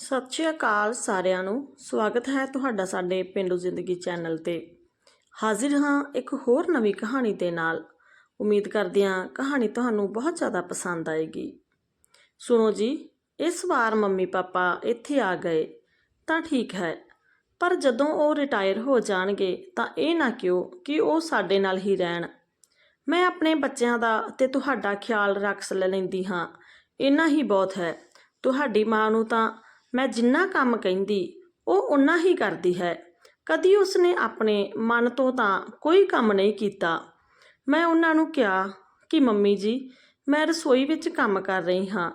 ਸਤਿ ਸ਼੍ਰੀ ਅਕਾਲ ਸਾਰਿਆਂ ਨੂੰ। ਸਵਾਗਤ ਹੈ ਤੁਹਾਡਾ ਸਾਡੇ ਪਿੰਡੂ ਜ਼ਿੰਦਗੀ ਚੈਨਲ ਤੇ। ਹਾਜ਼ਰ ਹਾਂ ਇੱਕ ਹੋਰ ਨਵੀਂ ਕਹਾਣੀ ਦੇ ਨਾਲ। ਉਮੀਦ ਕਰਦੇ ਹਾਂ ਕਹਾਣੀ ਤੁਹਾਨੂੰ ਬਹੁਤ ਜ਼ਿਆਦਾ ਪਸੰਦ ਆਏਗੀ। ਸੁਣੋ ਜੀ, ਇਸ ਵਾਰ ਮੰਮੀ ਪਾਪਾ ਇੱਥੇ ਆ ਗਏ, ਤਾਂ ਠੀਕ ਹੈ। ਪਰ ਜਦੋਂ ਉਹ ਰਿਟਾਇਰ ਹੋ ਜਾਣਗੇ, ਤਾਂ ਇਹ ਨਾ ਕਿਉ ਕਿ ਉਹ ਸਾਡੇ ਨਾਲ ਹੀ ਰਹਿਣ। ਮੈਂ ਆਪਣੇ ਬੱਚਿਆਂ ਦਾ ਤੇ ਤੁਹਾਡਾ ਖਿਆਲ ਰੱਖ ਲੈਂਦੀ ਹਾਂ। ਇੰਨਾ ਹੀ ਬਹੁਤ ਹੈ। ਤੁਹਾਡੀ ਮਾਂ ਨੂੰ ਤਾਂ ਮੈਂ ਜਿੰਨਾ ਕੰਮ ਕਹਿੰਦੀ, ਉਹ ਉਨਾ ਹੀ ਕਰਦੀ ਹੈ। ਕਦੀ ਉਸਨੇ ਆਪਣੇ ਮਨ ਤੋਂ ਤਾਂ ਕੋਈ ਕੰਮ ਨਹੀਂ ਕੀਤਾ। ਮੈਂ ਉਹਨਾਂ ਨੂੰ ਕਿਹਾ ਕਿ, ਮੰਮੀ ਜੀ, ਮੈਂ ਰਸੋਈ ਵਿੱਚ ਕੰਮ ਕਰ ਰਹੀ ਹਾਂ,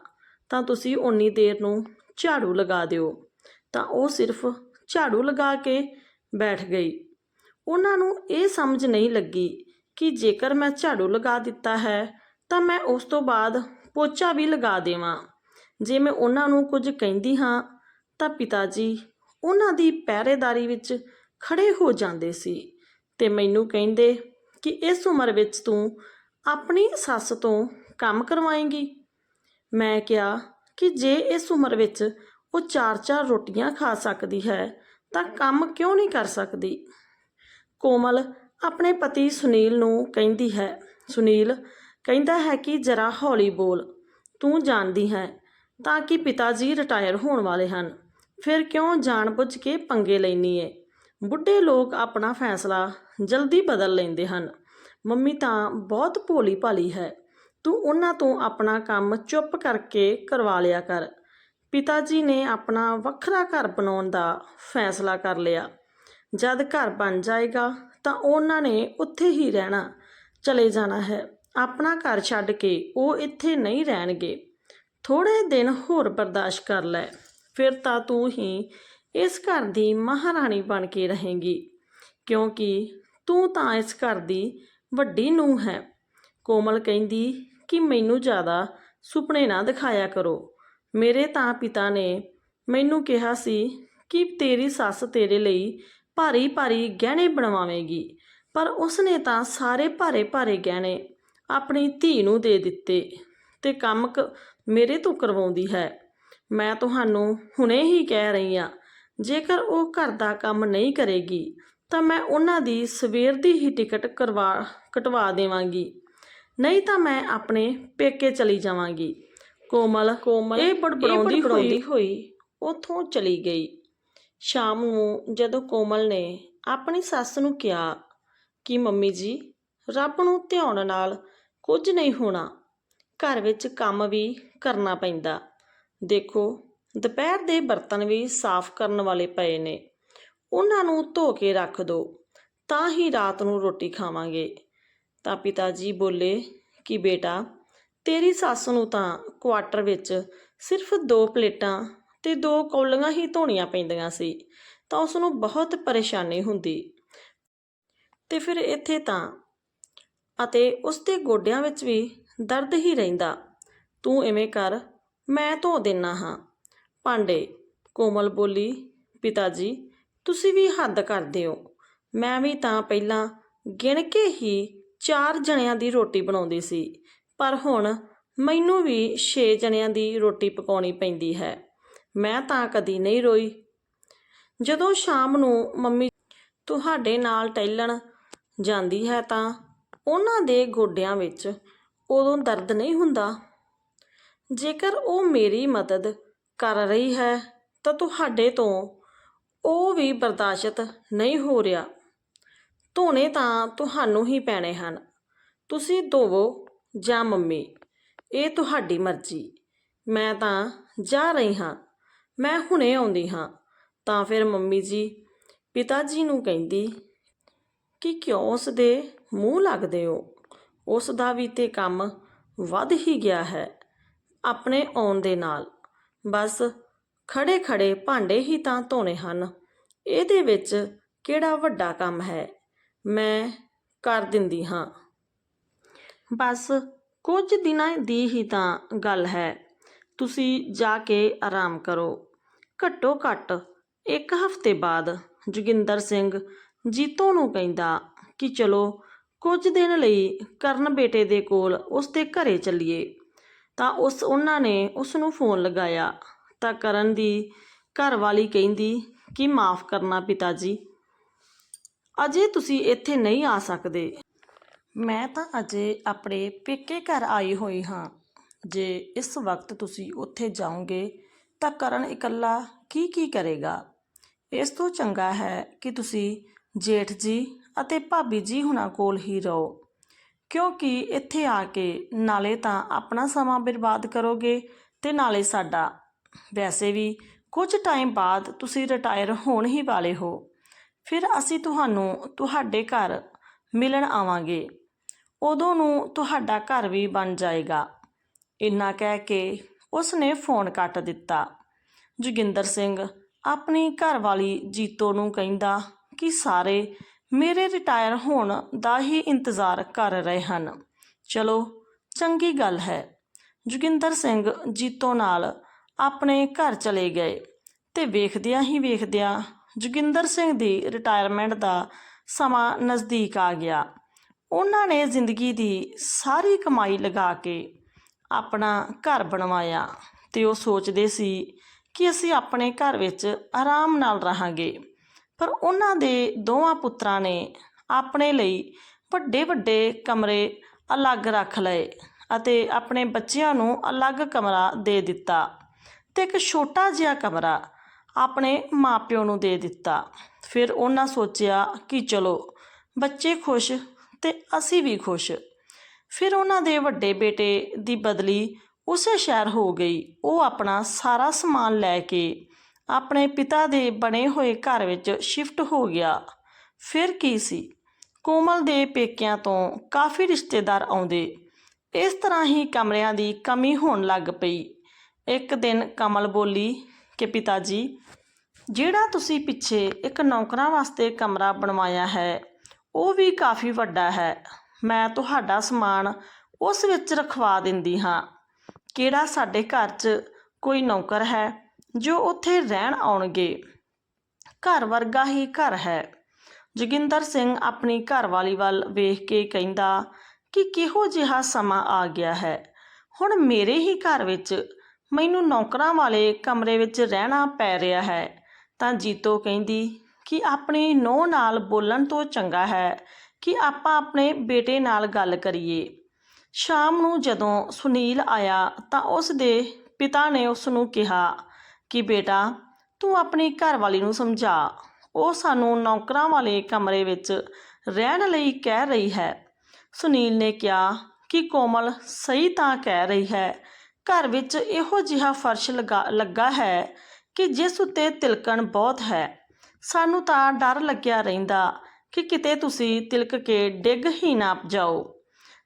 ਤਾਂ ਤੁਸੀਂ ਓਨੀ ਦੇਰ ਨੂੰ ਝਾੜੂ ਲਗਾ ਦਿਓ। ਤਾਂ ਉਹ ਸਿਰਫ ਝਾੜੂ ਲਗਾ ਕੇ ਬੈਠ ਗਈ। ਉਹਨਾਂ ਨੂੰ ਇਹ ਸਮਝ ਨਹੀਂ ਲੱਗੀ ਕਿ ਜੇਕਰ ਮੈਂ ਝਾੜੂ ਲਗਾ ਦਿੱਤਾ ਹੈ, ਤਾਂ ਮੈਂ ਉਸ ਤੋਂ ਬਾਅਦ ਪੋਚਾ ਵੀ ਲਗਾ ਦੇਵਾਂ। ਜੇ ਮੈਂ ਉਹਨਾਂ ਨੂੰ ਕੁਝ ਕਹਿੰਦੀ ਹਾਂ ਤਾਂ ਪਿਤਾ ਜੀ ਉਹਨਾਂ ਦੀ ਪਹਿਰੇਦਾਰੀ ਵਿੱਚ ਖੜੇ ਹੋ ਜਾਂਦੇ ਸੀ ਤੇ ਮੈਨੂੰ ਕਹਿੰਦੇ ਕਿ ਇਸ ਉਮਰ ਵਿੱਚ ਤੂੰ ਆਪਣੀ ਸੱਸ ਤੋਂ ਕੰਮ ਕਰਵਾਏਂਗੀ। ਮੈਂ ਕਿਹਾ ਕਿ ਜੇ ਇਸ ਉਮਰ ਵਿੱਚ ਉਹ ਚਾਰ-ਚਾਰ ਰੋਟੀਆਂ ਖਾ ਸਕਦੀ ਹੈ ਤਾਂ ਕੰਮ ਕਿਉਂ ਨਹੀਂ ਕਰ ਸਕਦੀ? ਕੋਮਲ ਆਪਣੇ ਪਤੀ ਸੁਨੀਲ ਨੂੰ ਕਹਿੰਦੀ ਹੈ, ਸੁਨੀਲ, ਕਹਿੰਦਾ ਹੈ ਕਿ ਜਰਾ ਹੌਲੀ ਬੋਲ, ਤੂੰ ਜਾਣਦੀ ਹੈ ਤਾਂ ਕਿ ਪਿਤਾ ਜੀ ਰਿਟਾਇਰ ਹੋਣ ਵਾਲੇ ਹਨ। ਫਿਰ ਕਿਉਂ ਜਾਣਬੁੱਝ ਕੇ ਪੰਗੇ ਲੈਣੀ ਏ? ਬੁੱਢੇ ਲੋਕ ਆਪਣਾ ਫੈਸਲਾ ਜਲਦੀ ਬਦਲ ਲੈਂਦੇ ਹਨ। ਮੰਮੀ ਤਾਂ ਬਹੁਤ ਭੋਲੀ ਭਾਲੀ ਹੈ। ਤੂੰ ਉਹਨਾਂ ਤੋਂ ਆਪਣਾ ਕੰਮ ਚੁੱਪ ਕਰਕੇ ਕਰਵਾ ਲਿਆ ਕਰ। ਪਿਤਾ ਜੀ ਨੇ ਆਪਣਾ ਵੱਖਰਾ ਘਰ ਬਣਾਉਣ ਦਾ ਫੈਸਲਾ ਕਰ ਲਿਆ। ਜਦ ਘਰ ਬਣ ਜਾਏਗਾ ਤਾਂ ਉਹਨਾਂ ਨੇ ਉੱਥੇ ਹੀ ਰਹਿਣਾ, ਚਲੇ ਜਾਣਾ ਹੈ। ਆਪਣਾ ਘਰ ਛੱਡ ਕੇ ਉਹ ਇੱਥੇ ਨਹੀਂ ਰਹਿਣਗੇ। ਥੋੜੇ ਦਿਨ ਹੋਰ ਬਰਦਾਸ਼ਤ ਕਰ ਲੈ, ਫਿਰ ਤਾਂ ਤੂੰ ਹੀ ਇਸ ਘਰ ਦੀ ਮਹਾਰਾਣੀ ਬਣ ਕੇ ਰਹੇਂਗੀ। ਕਿਉਂਕਿ ਤੂੰ ਤਾਂ ਇਸ ਘਰ ਦੀ ਵੱਡੀ ਨੂੰਹ ਹੈ। ਕੋਮਲ ਕਹਿੰਦੀ ਕਿ ਮੈਨੂੰ ਜ਼ਿਆਦਾ ਸੁਪਨੇ ਨਾ ਦਿਖਾਇਆ ਕਰੋ। ਮੇਰੇ ਤਾਂ ਪਿਤਾ ਨੇ ਮੈਨੂੰ ਕਿਹਾ ਸੀ ਕਿ ਤੇਰੀ ਸੱਸ ਤੇਰੇ ਲਈ ਭਾਰੀ ਭਾਰੀ ਗਹਿਣੇ ਬਣਵਾਵੇਗੀ, ਪਰ ਉਸਨੇ ਤਾਂ ਸਾਰੇ ਭਾਰੇ ਭਾਰੇ ਗਹਿਣੇ ਆਪਣੀ ਧੀ ਨੂੰ ਦੇ ਦਿੱਤੇ ਤੇ ਕੰਮ ਕ- ਮੇਰੇ ਤੋਂ ਕਰਵਾਉਂਦੀ ਹੈ। ਮੈਂ ਤੁਹਾਨੂੰ ਹੁਣੇ ਹੀ ਕਹਿ ਰਹੀ ਹਾਂ ਜੇਕਰ ਉਹ ਘਰ ਦਾ ਕੰਮ ਨਹੀਂ ਕਰੇਗੀ ਤਾਂ ਮੈਂ ਉਹਨਾਂ ਦੀ ਸਵੇਰ ਦੀ ਹੀ ਟਿਕਟ ਕਰਵਾ ਕਟਵਾ ਦੇਵਾਂਗੀ। ਨਹੀਂ ਤਾਂ ਮੈਂ ਆਪਣੇ ਪੇਕੇ ਚਲੀ ਜਾਵਾਂਗੀ। ਕੋਮਲ ਕੋਮਲ ਇਹ ਬੜਬੜਾਉਂਦੀ ਹੋਈ ਹੋਈ ਉਥੋਂ ਚਲੀ ਗਈ। ਸ਼ਾਮ ਨੂੰ ਜਦੋਂ ਕੋਮਲ ਨੇ ਆਪਣੀ ਸੱਸ ਨੂੰ ਕਿਹਾ ਕਿ ਮੰਮੀ ਜੀ ਰੱਬ ਨੂੰ ਧਿਆਉਣ ਨਾਲ ਕੁਝ ਨਹੀਂ ਹੋਣਾ ਘਰ ਵਿੱਚ ਕੰਮ ਵੀ ਕਰਨਾ ਪੈਂਦਾ। ਦੇਖੋ, ਦੁਪਹਿਰ ਦੇ ਬਰਤਨ ਵੀ ਸਾਫ਼ ਕਰਨ ਵਾਲੇ ਪਏ ਨੇ। ਉਹਨਾਂ ਨੂੰ ਧੋ ਕੇ ਰੱਖ ਦਿਓ ਤਾਂ ਹੀ ਰਾਤ ਨੂੰ ਰੋਟੀ ਖਾਵਾਂਗੇ। ਤਾਂ ਪਿਤਾ ਜੀ ਬੋਲੇ ਕਿ ਬੇਟਾ, ਤੇਰੀ ਸੱਸ ਨੂੰ ਤਾਂ ਕੁਆਟਰ ਵਿੱਚ ਸਿਰਫ ਦੋ ਪਲੇਟਾਂ ਤੇ ਦੋ ਕੌਲੀਆਂ ਹੀ ਧੋਣੀਆਂ ਪੈਂਦੀਆਂ ਸੀ, ਤਾਂ ਉਸ ਨੂੰ ਬਹੁਤ ਪਰੇਸ਼ਾਨੀ ਹੁੰਦੀ। ਤੇ ਫਿਰ ਇੱਥੇ ਤਾਂ, ਅਤੇ ਉਸ ਦੇ ਗੋਡਿਆਂ ਵਿੱਚ ਵੀ ਦਰਦ ਹੀ ਰਹਿੰਦਾ। ਤੂੰ ਇਵੇਂ ਕਰ, ਮੈਂ ਧੋ ਦਿੰਨਾ ਹਾਂ। ਭਾਂਡੇ, ਕੋਮਲ ਬੋਲੀ ਪਿਤਾ ਜੀ ਤੁਸੀਂ ਵੀ ਹੱਦ ਕਰਦੇ ਹੋ। ਮੈਂ ਵੀ ਤਾਂ ਪਹਿਲਾਂ ਗਿਣ ਕੇ ਹੀ ਚਾਰ ਜਣਿਆਂ ਦੀ ਰੋਟੀ ਬਣਾਉਂਦੀ ਸੀ, ਪਰ ਹੁਣ ਮੈਨੂੰ ਵੀ 6 ਜਣਿਆਂ ਦੀ ਰੋਟੀ ਪਕਾਉਣੀ ਪੈਂਦੀ ਹੈ। ਮੈਂ ਤਾਂ ਕਦੀ ਨਹੀਂ ਰੋਈ। ਜਦੋਂ ਸ਼ਾਮ ਨੂੰ ਮੰਮੀ ਤੁਹਾਡੇ ਨਾਲ ਟਹਿਲਣ ਜਾਂਦੀ ਹੈ ਤਾਂ ਉਹਨਾਂ ਦੇ ਗੋਡਿਆਂ ਵਿੱਚ ਉਦੋਂ ਦਰਦ ਨਹੀਂ ਹੁੰਦਾ। ਜੇਕਰ ਉਹ ਮੇਰੀ ਮਦਦ ਕਰ ਰਹੀ ਹੈ, ਤਾਂ ਤੁਹਾਡੇ ਤੋਂ ਉਹ ਵੀ ਬਰਦਾਸ਼ਤ ਨਹੀਂ ਹੋ ਰਿਹਾ। ਧੋਣੇ ਤਾਂ ਤੁਹਾਨੂੰ ਹੀ ਪੈਣੇ ਹਨ। ਤੁਸੀਂ ਧੋਵੋ ਜਾਂ ਮੰਮੀ, ਇਹ ਤੁਹਾਡੀ ਮਰਜ਼ੀ। ਮੈਂ ਤਾਂ ਜਾ ਰਹੀ ਹਾਂ। ਮੈਂ ਹੁਣੇ ਆਉਂਦੀ ਹਾਂ। ਤਾਂ ਫਿਰ ਮੰਮੀ ਜੀ, ਪਿਤਾ ਜੀ ਨੂੰ ਕਹਿੰਦੀ, ਕਿ ਕਿਉਂ ਉਸ ਦੇ ਮੂੰਹ ਲੱਗਦੇ ਹੋ? ਉਸ ਦਾ ਵੀ ਤੇ ਕੰਮ ਵੱਧ ਹੀ ਗਿਆ ਹੈ, ਆਪਣੇ ਆਉਣ ਦੇ ਨਾਲ। ਬਸ ਖੜੇ ਖੜੇ ਭਾਂਡੇ ਹੀ ਤਾਂ ਧੋਣੇ ਹਨ। ਇਹਦੇ ਵਿੱਚ ਕਿਹੜਾ ਵੱਡਾ ਕੰਮ ਹੈ? ਮੈਂ ਕਰ ਦਿੰਦੀ ਹਾਂ। ਬਸ ਕੁਝ ਦਿਨਾਂ ਦੀ ਹੀ ਤਾਂ ਗੱਲ ਹੈ। ਤੁਸੀਂ ਜਾ ਕੇ ਆਰਾਮ ਕਰੋ। ਘੱਟੋ ਘੱਟ ਇੱਕ ਹਫ਼ਤੇ ਬਾਅਦ ਜੋਗਿੰਦਰ ਸਿੰਘ ਜੀਤੋ ਨੂੰ ਕਹਿੰਦਾ ਕਿ ਚਲੋ ਕੁਝ ਦਿਨ ਲਈ ਕਰਨ ਬੇਟੇ ਦੇ ਕੋਲ ਉਸ ਦੇ ਘਰੇ ਚੱਲੀਏ। ਤਾਂ ਉਸ ਉਹਨਾਂ ਨੇ ਉਸ ਨੂੰ ਫੋਨ ਲਗਾਇਆ। ਤਾਂ ਕਰਨ ਦੀ ਘਰ ਵਾਲੀ ਕਹਿੰਦੀ ਕਿ ਮਾਫ ਕਰਨਾ ਪਿਤਾ ਜੀ ਅਜੇ ਤੁਸੀਂ ਇੱਥੇ ਨਹੀਂ ਆ ਸਕਦੇ। ਮੈਂ ਤਾਂ ਅਜੇ ਆਪਣੇ ਪੇਕੇ ਘਰ ਆਈ ਹੋਈ ਹਾਂ। ਜੇ ਇਸ ਵਕਤ ਤੁਸੀਂ ਉੱਥੇ ਜਾਓਗੇ ਤਾਂ ਕਰਨ ਇਕੱਲਾ ਕੀ ਕੀ ਕਰੇਗਾ? ਇਸ ਤੋਂ ਚੰਗਾ ਹੈ ਕਿ ਤੁਸੀਂ ਜੇਠ ਜੀ ਅਤੇ ਭਾਬੀ ਜੀ ਹੁਣਾਂ ਕੋਲ ਹੀ ਰਹੋ। ਕਿਉਂਕਿ ਇੱਥੇ ਆ ਕੇ ਨਾਲੇ ਤਾਂ ਆਪਣਾ ਸਮਾਂ ਬਰਬਾਦ ਕਰੋਗੇ ਤੇ ਨਾਲੇ ਸਾਡਾ। ਵੈਸੇ ਵੀ ਕੁਝ ਟਾਈਮ ਬਾਅਦ ਤੁਸੀਂ ਰਿਟਾਇਰ ਹੋਣ ਹੀ ਵਾਲੇ ਹੋ। ਫਿਰ ਅਸੀਂ ਤੁਹਾਨੂੰ ਤੁਹਾਡੇ ਘਰ ਮਿਲਣ ਆਵਾਂਗੇ। ਉਦੋਂ ਨੂੰ ਤੁਹਾਡਾ ਘਰ ਵੀ ਬਣ ਜਾਏਗਾ। ਇੰਨਾ ਕਹਿ ਕੇ ਉਸ ਨੇ ਫੋਨ ਕੱਟ ਦਿੱਤਾ। ਜੋਗਿੰਦਰ ਸਿੰਘ ਆਪਣੀ ਘਰਵਾਲੀ ਜੀਤੋ ਨੂੰ ਕਹਿੰਦਾ ਕਿ ਸਾਰੇ ਮੇਰੇ ਰਿਟਾਇਰ ਹੋਣ ਦਾ ਹੀ ਇੰਤਜ਼ਾਰ ਕਰ ਰਹੇ ਹਨ। ਚਲੋ, ਚੰਗੀ ਗੱਲ ਹੈ। ਜੋਗਿੰਦਰ ਸਿੰਘ ਜੀਤੋ ਨਾਲ ਆਪਣੇ ਘਰ ਚਲੇ ਗਏ ਤੇ ਵੇਖਦਿਆਂ ਹੀ ਵੇਖਦਿਆਂ ਜੋਗਿੰਦਰ ਸਿੰਘ ਦੀ ਰਿਟਾਇਰਮੈਂਟ ਦਾ ਸਮਾਂ ਨਜ਼ਦੀਕ ਆ ਗਿਆ। ਉਹਨਾਂ ਨੇ ਜ਼ਿੰਦਗੀ ਦੀ ਸਾਰੀ ਕਮਾਈ ਲਗਾ ਕੇ ਆਪਣਾ ਘਰ ਬਣਵਾਇਆ ਤੇ ਉਹ ਸੋਚਦੇ ਸੀ ਕਿ ਅਸੀਂ ਆਪਣੇ ਘਰ ਵਿੱਚ ਆਰਾਮ ਨਾਲ ਰਹਾਂਗੇ। ਪਰ ਉਹਨਾਂ ਦੇ ਦੋਵਾਂ ਪੁੱਤਰਾਂ ਨੇ ਆਪਣੇ ਲਈ ਵੱਡੇ ਵੱਡੇ ਕਮਰੇ ਅਲੱਗ ਰੱਖ ਲਏ ਅਤੇ ਆਪਣੇ ਬੱਚਿਆਂ ਨੂੰ ਅਲੱਗ ਕਮਰਾ ਦੇ ਦਿੱਤਾ ਤੇ ਇੱਕ ਛੋਟਾ ਜਿਹਾ ਕਮਰਾ ਆਪਣੇ ਮਾਪਿਓ ਨੂੰ ਦੇ ਦਿੱਤਾ। ਫਿਰ ਉਹਨਾਂ ਸੋਚਿਆ ਕਿ ਚਲੋ, ਬੱਚੇ ਖੁਸ਼ ਤੇ ਅਸੀਂ ਵੀ ਖੁਸ਼। ਫਿਰ ਉਹਨਾਂ ਦੇ ਵੱਡੇ ਬੇਟੇ ਦੀ ਬਦਲੀ ਉਸੇ ਸ਼ਹਿਰ ਹੋ ਗਈ। ਉਹ ਆਪਣਾ ਸਾਰਾ ਸਮਾਨ ਲੈ ਕੇ ਆਪਣੇ ਪਿਤਾ ਦੇ ਬਣੇ ਹੋਏ ਘਰ ਵਿੱਚ ਸ਼ਿਫਟ ਹੋ ਗਿਆ। ਫਿਰ ਕੀ ਸੀ? ਕੋਮਲ ਦੇ ਪੇਕਿਆਂ ਤੋਂ ਕਾਫੀ ਰਿਸ਼ਤੇਦਾਰ ਆਉਂਦੇ। ਇਸ ਤਰ੍ਹਾਂ ਹੀ ਕਮਰਿਆਂ ਦੀ ਕਮੀ ਹੋਣ ਲੱਗ ਪਈ। ਇੱਕ ਦਿਨ ਕਮਲ ਬੋਲੀ ਕਿ ਪਿਤਾ ਜੀ ਜਿਹੜਾ ਤੁਸੀਂ ਪਿੱਛੇ ਇੱਕ ਨੌਕਰਾਂ ਵਾਸਤੇ ਕਮਰਾ ਬਣਵਾਇਆ ਹੈ, ਉਹ ਵੀ ਕਾਫੀ ਵੱਡਾ ਹੈ। ਮੈਂ ਤੁਹਾਡਾ ਸਮਾਨ ਉਸ ਵਿੱਚ ਰਖਵਾ ਦਿੰਦੀ ਹਾਂ। ਕਿਹੜਾ ਸਾਡੇ ਘਰ 'ਚ ਕੋਈ ਨੌਕਰ ਹੈ? ਜੋ ਉੱਥੇ ਰਹਿਣ ਆਉਣਗੇ। ਘਰ ਵਰਗਾ ਹੀ ਘਰ ਹੈ। ਜੋਗਿੰਦਰ ਸਿੰਘ ਆਪਣੀ ਘਰਵਾਲੀ ਵੱਲ ਵੇਖ ਕੇ ਕਹਿੰਦਾ, ਕਿ ਕਿਹੋ ਜਿਹਾ ਸਮਾਂ ਆ ਗਿਆ ਹੈ। ਹੁਣ ਮੇਰੇ ਹੀ ਘਰ ਵਿੱਚ ਮੈਨੂੰ ਨੌਕਰਾਂ ਵਾਲੇ ਕਮਰੇ ਵਿੱਚ ਰਹਿਣਾ ਪੈ ਰਿਹਾ ਹੈ। ਤਾਂ ਜੀਤੋ ਕਹਿੰਦੀ, ਕਿ ਆਪਣੀ ਨੋਹ ਨਾਲ ਬੋਲਣ ਤੋਂ ਚੰਗਾ ਹੈ ਕਿ ਆਪਾਂ ਆਪਣੇ ਬੇਟੇ ਨਾਲ ਗੱਲ ਕਰੀਏ। ਸ਼ਾਮ ਨੂੰ ਜਦੋਂ ਸੁਨੀਲ ਆਇਆ ਤਾਂ ਉਸ ਦੇ ਪਿਤਾ ਨੇ ਉਸ ਨੂੰ ਕਿਹਾ ਕਿ ਬੇਟਾ, ਤੂੰ ਆਪਣੀ ਘਰਵਾਲੀ ਨੂੰ ਸਮਝਾ। ਉਹ ਸਾਨੂੰ ਨੌਕਰਾਂ ਵਾਲੇ ਕਮਰੇ ਵਿੱਚ ਰਹਿਣ ਲਈ ਕਹਿ ਰਹੀ ਹੈ। ਸੁਨੀਲ ਨੇ ਕਿਹਾ ਕਿ ਕੋਮਲ ਸਹੀ ਤਾਂ ਕਹਿ ਰਹੀ ਹੈ। ਘਰ ਵਿੱਚ ਇਹੋ ਜਿਹਾ ਫਰਸ਼ ਲਗਾ, ਲੱਗਾ ਹੈ ਕਿ ਜਿਸ ਉੱਤੇ ਤਿਲਕਣ ਬਹੁਤ ਹੈ। ਸਾਨੂੰ ਤਾਂ ਡਰ ਲੱਗਿਆ ਰਹਿੰਦਾ ਕਿ ਕਿਤੇ ਤੁਸੀਂ ਤਿਲਕ ਕੇ ਡਿੱਗ ਹੀ ਨਾ ਜਾਓ।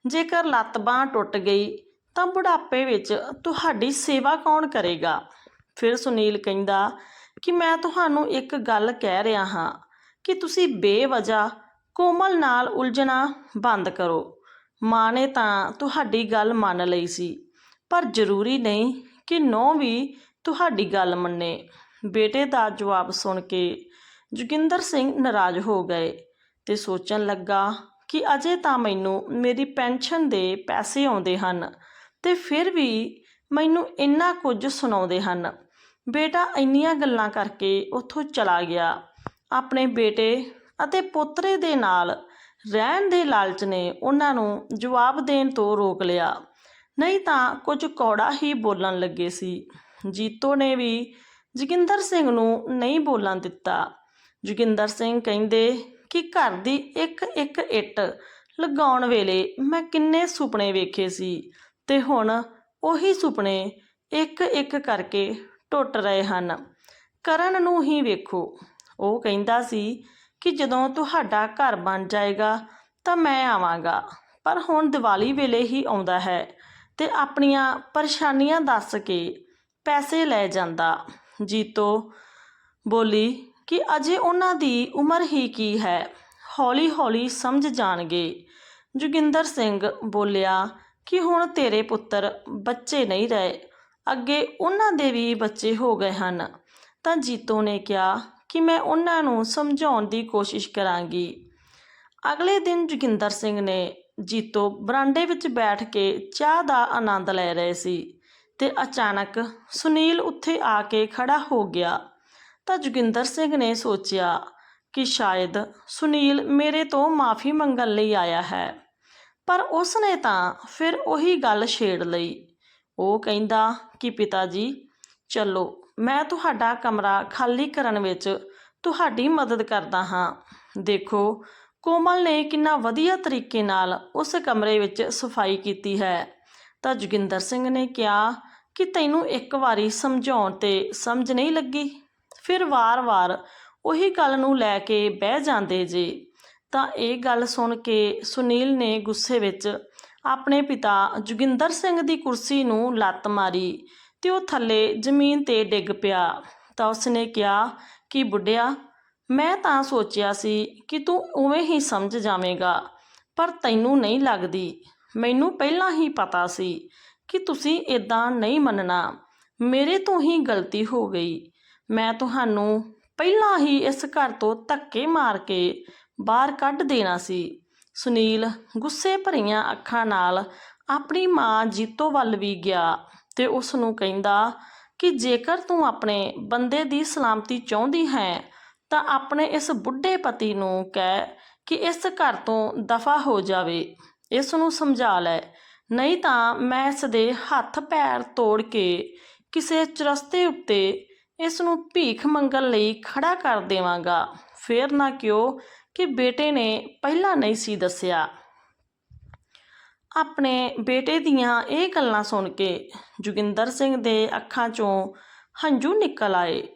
ਜੇਕਰ ਲੱਤ ਬਾਂਹ ਟੁੱਟ ਗਈ ਤਾਂ ਬੁਢਾਪੇ ਵਿੱਚ ਤੁਹਾਡੀ ਸੇਵਾ ਕੌਣ ਕਰੇਗਾ? ਫਿਰ ਸੁਨੀਲ ਕਹਿੰਦਾ ਕਿ ਮੈਂ ਤੁਹਾਨੂੰ ਇੱਕ ਗੱਲ ਕਹਿ ਰਿਹਾ ਹਾਂ ਕਿ ਤੁਸੀਂ ਬੇਵਜ੍ਹਾ ਕੋਮਲ ਨਾਲ ਉਲਝਣਾ ਬੰਦ ਕਰੋ। ਮਾਂ ਨੇ ਤਾਂ ਤੁਹਾਡੀ ਗੱਲ ਮੰਨ ਲਈ ਸੀ, ਪਰ ਜ਼ਰੂਰੀ ਨਹੀਂ ਕਿ ਨੌ ਵੀ ਤੁਹਾਡੀ ਗੱਲ ਮੰਨੇ। ਬੇਟੇ ਦਾ ਜਵਾਬ ਸੁਣ ਕੇ ਜੋਗਿੰਦਰ ਸਿੰਘ ਨਾਰਾਜ਼ ਹੋ ਗਏ ਤੇ ਸੋਚਣ ਲੱਗਾ ਕਿ ਅਜੇ ਤਾਂ ਮੈਨੂੰ ਮੇਰੀ ਪੈਨਸ਼ਨ ਦੇ ਪੈਸੇ ਆਉਂਦੇ ਹਨ ਤੇ ਫਿਰ ਵੀ ਮੈਨੂੰ ਇੰਨਾ ਕੁਝ ਸੁਣਾਉਂਦੇ ਹਨ। ਬੇਟਾ ਇੰਨੀਆਂ ਗੱਲਾਂ ਕਰਕੇ ਉੱਥੋਂ ਚਲਾ ਗਿਆ। ਆਪਣੇ ਬੇਟੇ ਅਤੇ ਪੋਤਰੇ ਦੇ ਨਾਲ ਰਹਿਣ ਦੇ ਲਾਲਚ ਨੇ ਉਹਨਾਂ ਨੂੰ ਜਵਾਬ ਦੇਣ ਤੋਂ ਰੋਕ ਲਿਆ। ਨਹੀਂ ਤਾਂ ਕੁਝ ਕੌੜਾ ਹੀ ਬੋਲਣ ਲੱਗੇ ਸੀ। ਜੀਤੋ ਨੇ ਵੀ ਜੋਗਿੰਦਰ ਸਿੰਘ ਨੂੰ ਨਹੀਂ ਬੋਲਣ ਦਿੱਤਾ। ਜੋਗਿੰਦਰ ਸਿੰਘ ਕਹਿੰਦੇ ਕਿ ਘਰ ਦੀ ਇੱਕ ਇੱਕ ਇੱਟ ਲਗਾਉਣ ਵੇਲੇ ਮੈਂ ਕਿੰਨੇ ਸੁਪਨੇ ਵੇਖੇ ਸੀ ਤੇ ਹੁਣ ਉਹੀ ਸੁਪਨੇ ਇੱਕ ਇੱਕ ਕਰਕੇ ਟੁੱਟ ਰਹੇ ਹਨ। ਕਰਨ ਨੂੰ ਹੀ ਵੇਖੋ। ਉਹ ਕਹਿੰਦਾ ਸੀ ਕਿ ਜਦੋਂ ਤੁਹਾਡਾ ਘਰ ਬਣ ਜਾਏਗਾ ਤਾਂ ਮੈਂ ਆਵਾਂਗਾ, ਪਰ ਹੁਣ ਦੀਵਾਲੀ ਵੇਲੇ ਹੀ ਆਉਂਦਾ ਹੈ ਤੇ ਆਪਣੀਆਂ ਪਰੇਸ਼ਾਨੀਆਂ ਦੱਸ ਕੇ ਪੈਸੇ ਲੈ ਜਾਂਦਾ। ਜੀਤੋ ਬੋਲੀ ਕਿ ਅਜੇ ਉਹਨਾਂ ਦੀ ਉਮਰ ਹੀ ਕੀ ਹੈ? ਹੌਲੀ ਹੌਲੀ ਸਮਝ ਜਾਣਗੇ। ਜੋਗਿੰਦਰ ਸਿੰਘ ਬੋਲਿਆ ਕਿ ਹੁਣ ਤੇਰੇ ਪੁੱਤਰ ਬੱਚੇ ਨਹੀਂ ਰਹੇ। ਅੱਗੇ ਉਹਨਾਂ ਦੇ ਵੀ ਬੱਚੇ ਹੋ ਗਏ ਹਨ। ਤਾਂ ਜੀਤੋ ਨੇ ਕਿਹਾ ਕਿ ਮੈਂ ਉਹਨਾਂ ਨੂੰ ਸਮਝਾਉਣ ਦੀ ਕੋਸ਼ਿਸ਼ ਕਰਾਂਗੀ। ਅਗਲੇ ਦਿਨ ਜੋਗਿੰਦਰ ਸਿੰਘ ਨੇ ਜੀਤੋ ਬਰਾਂਡੇ ਵਿੱਚ ਬੈਠ ਕੇ ਚਾਹ ਦਾ ਆਨੰਦ ਲੈ ਰਹੇ ਸੀ ਤੇ ਅਚਾਨਕ ਸੁਨੀਲ ਉੱਥੇ ਆ ਕੇ ਖੜਾ ਹੋ ਗਿਆ। ਤਾਂ ਜੋਗਿੰਦਰ ਸਿੰਘ ਨੇ ਸੋਚਿਆ ਕਿ ਸ਼ਾਇਦ ਸੁਨੀਲ ਮੇਰੇ ਤੋਂ ਮਾਫੀ ਮੰਗਣ ਲਈ ਆਇਆ ਹੈ। ਪਰ ਉਸ ਨੇ ਤਾਂ ਫਿਰ ਉਹੀ ਗੱਲ ਛੇੜ ਲਈ। ਉਹ ਕਹਿੰਦਾ ਕਿ ਪਿਤਾ ਜੀ ਚਲੋ, ਮੈਂ ਤੁਹਾਡਾ ਕਮਰਾ ਖਾਲੀ ਕਰਨ ਵਿੱਚ ਤੁਹਾਡੀ ਮਦਦ ਕਰਦਾ ਹਾਂ। ਦੇਖੋ, ਕੋਮਲ ਨੇ ਕਿੰਨਾ ਵਧੀਆ ਤਰੀਕੇ ਨਾਲ ਉਸ ਕਮਰੇ ਵਿੱਚ ਸਫ਼ਾਈ ਕੀਤੀ ਹੈ। ਤਾਂ ਜੋਗਿੰਦਰ ਸਿੰਘ ਨੇ ਕਿਹਾ ਕਿ ਤੈਨੂੰ ਇੱਕ ਵਾਰੀ ਸਮਝਾਉਣ ਤੇ ਸਮਝ ਨਹੀਂ ਲੱਗੀ? ਫਿਰ ਵਾਰ-ਵਾਰ ਉਹੀ ਗੱਲ ਨੂੰ ਲੈ ਕੇ ਬਹਿ ਜਾਂਦੇ ਜੇ। ਤਾਂ ਇਹ ਗੱਲ ਸੁਣ ਕੇ ਸੁਨੀਲ ਨੇ ਗੁੱਸੇ ਵਿੱਚ ਆਪਣੇ ਪਿਤਾ ਜੋਗਿੰਦਰ ਸਿੰਘ ਦੀ ਕੁਰਸੀ ਨੂੰ ਲੱਤ ਮਾਰੀ ਤੇ ਉਹ ਥੱਲੇ ਜ਼ਮੀਨ ਤੇ ਡਿੱਗ ਪਿਆ। ਤਾਂ ਉਸਨੇ ਕਿਹਾ, ਕਿ ਬੁੱਢਿਆ, ਮੈਂ ਤਾਂ ਸੋਚਿਆ ਸੀ ਕਿ ਤੂੰ ਉਵੇਂ ਹੀ ਸਮਝ ਜਾਵੇਂਗਾ, ਪਰ ਤੈਨੂੰ ਨਹੀਂ ਲੱਗਦੀ। ਮੈਨੂੰ ਪਹਿਲਾਂ ਹੀ ਪਤਾ ਸੀ ਕਿ ਤੁਸੀਂ ਇਦਾਂ ਨਹੀਂ ਮੰਨਣਾ। ਮੇਰੇ ਤੋਂ ਹੀ ਗਲਤੀ ਹੋ ਗਈ। ਮੈਂ ਤੁਹਾਨੂੰ ਪਹਿਲਾਂ ਹੀ ਇਸ ਘਰ ਤੋਂ ਧੱਕੇ ਮਾਰ ਕੇ ਬਾਹਰ ਕੱਢ ਦੇਣਾ ਸੀ। ਸੁਨੀਲ ਗੁੱਸੇ ਭਰੀਆਂ ਅੱਖਾਂ ਨਾਲ ਆਪਣੀ ਮਾਂ ਜੀਤੋ ਵੱਲ ਵੀ ਗਿਆ ਤੇ ਉਸ ਨੂੰ ਕਹਿੰਦਾ ਕਿ ਜੇਕਰ ਤੂੰ ਆਪਣੇ ਬੰਦੇ ਦੀ ਸਲਾਮਤੀ ਚਾਹੁੰਦੀ ਹੈ, ਤਾਂ ਆਪਣੇ ਇਸ ਬੁੱਢੇ ਪਤੀ ਨੂੰ ਕਹਿ ਕਿ ਇਸ ਘਰ ਤੋਂ ਦਫਾ ਹੋ ਜਾਵੇ। ਇਸ ਨੂੰ ਸਮਝਾ ਲੈ, ਨਹੀਂ ਤਾਂ ਮੈਂ ਇਸ ਦੇ ਹੱਥ ਪੈਰ ਤੋੜ ਕੇ ਕਿਸੇ ਚਰਸਤੇ ਉੱਤੇ ਇਸ ਨੂੰ ਭੀਖ ਮੰਗਣ ਲਈ ਖੜਾ ਕਰ ਦੇਵਾਂਗਾ। ਫੇਰ ਨਾ ਕਿਉ ਕਿ ਬੇਟੇ ਨੇ ਪਹਿਲਾਂ ਨਹੀਂ ਸੀ ਦੱਸਿਆ। ਆਪਣੇ ਬੇਟੇ ਦੀਆਂ ਇਹ ਗੱਲਾਂ ਸੁਣ ਕੇ ਜੋਗਿੰਦਰ ਸਿੰਘ ਦੇ ਅੱਖਾਂ 'ਚੋਂ ਹੰਝੂ ਨਿਕਲ ਆਏ।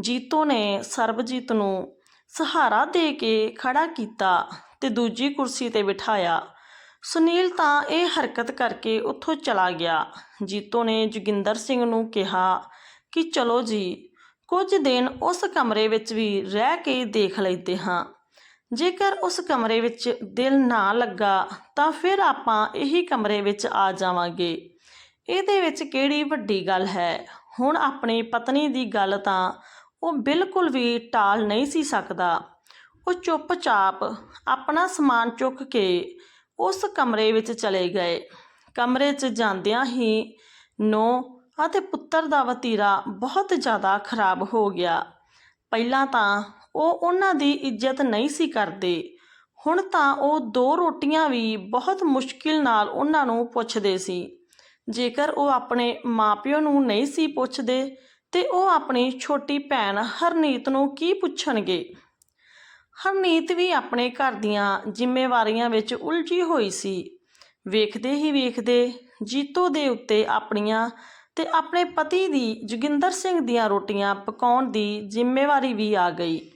ਜੀਤੋ ਨੇ ਸਰਬਜੀਤ ਨੂੰ ਸਹਾਰਾ ਦੇ ਕੇ ਖੜਾ ਕੀਤਾ ਤੇ ਦੂਜੀ ਕੁਰਸੀ ਤੇ ਬਿਠਾਇਆ। ਸੁਨੀਲ ਤਾਂ ਇਹ ਹਰਕਤ ਕਰਕੇ ਉੱਥੋਂ ਚਲਾ ਗਿਆ। ਜੀਤੋ ਨੇ ਜੋਗਿੰਦਰ ਸਿੰਘ ਨੂੰ ਕਿਹਾ ਕਿ ਚਲੋ ਜੀ, ਕੁਝ ਦਿਨ ਉਸ ਕਮਰੇ ਵਿੱਚ ਵੀ ਰਹਿ ਕੇ ਦੇਖ ਲੈਂਦੇ ਹਾਂ। ਜੇਕਰ ਉਸ ਕਮਰੇ ਵਿੱਚ ਦਿਲ ਨਾ ਲੱਗਾ, ਤਾਂ ਫਿਰ ਆਪਾਂ ਇਹੀ ਕਮਰੇ ਵਿੱਚ ਆ ਜਾਵਾਂਗੇ। ਇਹਦੇ ਵਿੱਚ ਕਿਹੜੀ ਵੱਡੀ ਗੱਲ ਹੈ? ਹੁਣ ਆਪਣੀ ਪਤਨੀ ਦੀ ਗੱਲ ਤਾਂ ਉਹ ਬਿਲਕੁਲ ਵੀ ਟਾਲ ਨਹੀਂ ਸੀ ਸਕਦਾ। ਉਹ ਚੁੱਪਚਾਪ ਆਪਣਾ ਸਮਾਨ ਚੁੱਕ ਕੇ ਉਸ ਕਮਰੇ ਵਿੱਚ ਚਲੇ ਗਏ। ਕਮਰੇ 'ਚ ਜਾਂਦਿਆਂ ਹੀ ਨੋ ਅਤੇ ਪੁੱਤਰ ਦਾ ਵਤੀਰਾ ਬਹੁਤ ਜ਼ਿਆਦਾ ਖਰਾਬ ਹੋ ਗਿਆ। ਪਹਿਲਾਂ ਤਾਂ ਉਹ ਉਹਨਾਂ ਦੀ ਇੱਜ਼ਤ ਨਹੀਂ ਸੀ ਕਰਦੇ। ਹੁਣ ਤਾਂ ਉਹ ਦੋ ਰੋਟੀਆਂ ਵੀ ਬਹੁਤ ਮੁਸ਼ਕਿਲ ਨਾਲ ਉਹਨਾਂ ਨੂੰ ਪੁੱਛਦੇ ਸੀ। ਜੇਕਰ ਉਹ ਆਪਣੇ ਮਾਪਿਓ ਨੂੰ ਨਹੀਂ ਸੀ ਪੁੱਛਦੇ, ਤੇ ਉਹ ਆਪਣੀ ਛੋਟੀ ਭੈਣ ਹਰਨੀਤ ਨੂੰ ਕੀ ਪੁੱਛਣਗੇ? ਹਰਨੀਤ ਵੀ ਆਪਣੇ ਘਰ ਦੀਆਂ ਜ਼ਿੰਮੇਵਾਰੀਆਂ ਵਿੱਚ ਉਲਝੀ ਹੋਈ ਸੀ। ਵੇਖਦੇ ਹੀ ਵੇਖਦੇ ਜੀਤੋ ਦੇ ਉੱਤੇ ਆਪਣੀਆਂ ਤੇ ਆਪਣੇ ਪਤੀ ਦੀ ਜੋਗਿੰਦਰ ਸਿੰਘ ਦੀਆਂ ਰੋਟੀਆਂ ਪਕਾਉਣ ਦੀ ਜ਼ਿੰਮੇਵਾਰੀ ਵੀ ਆ ਗਈ।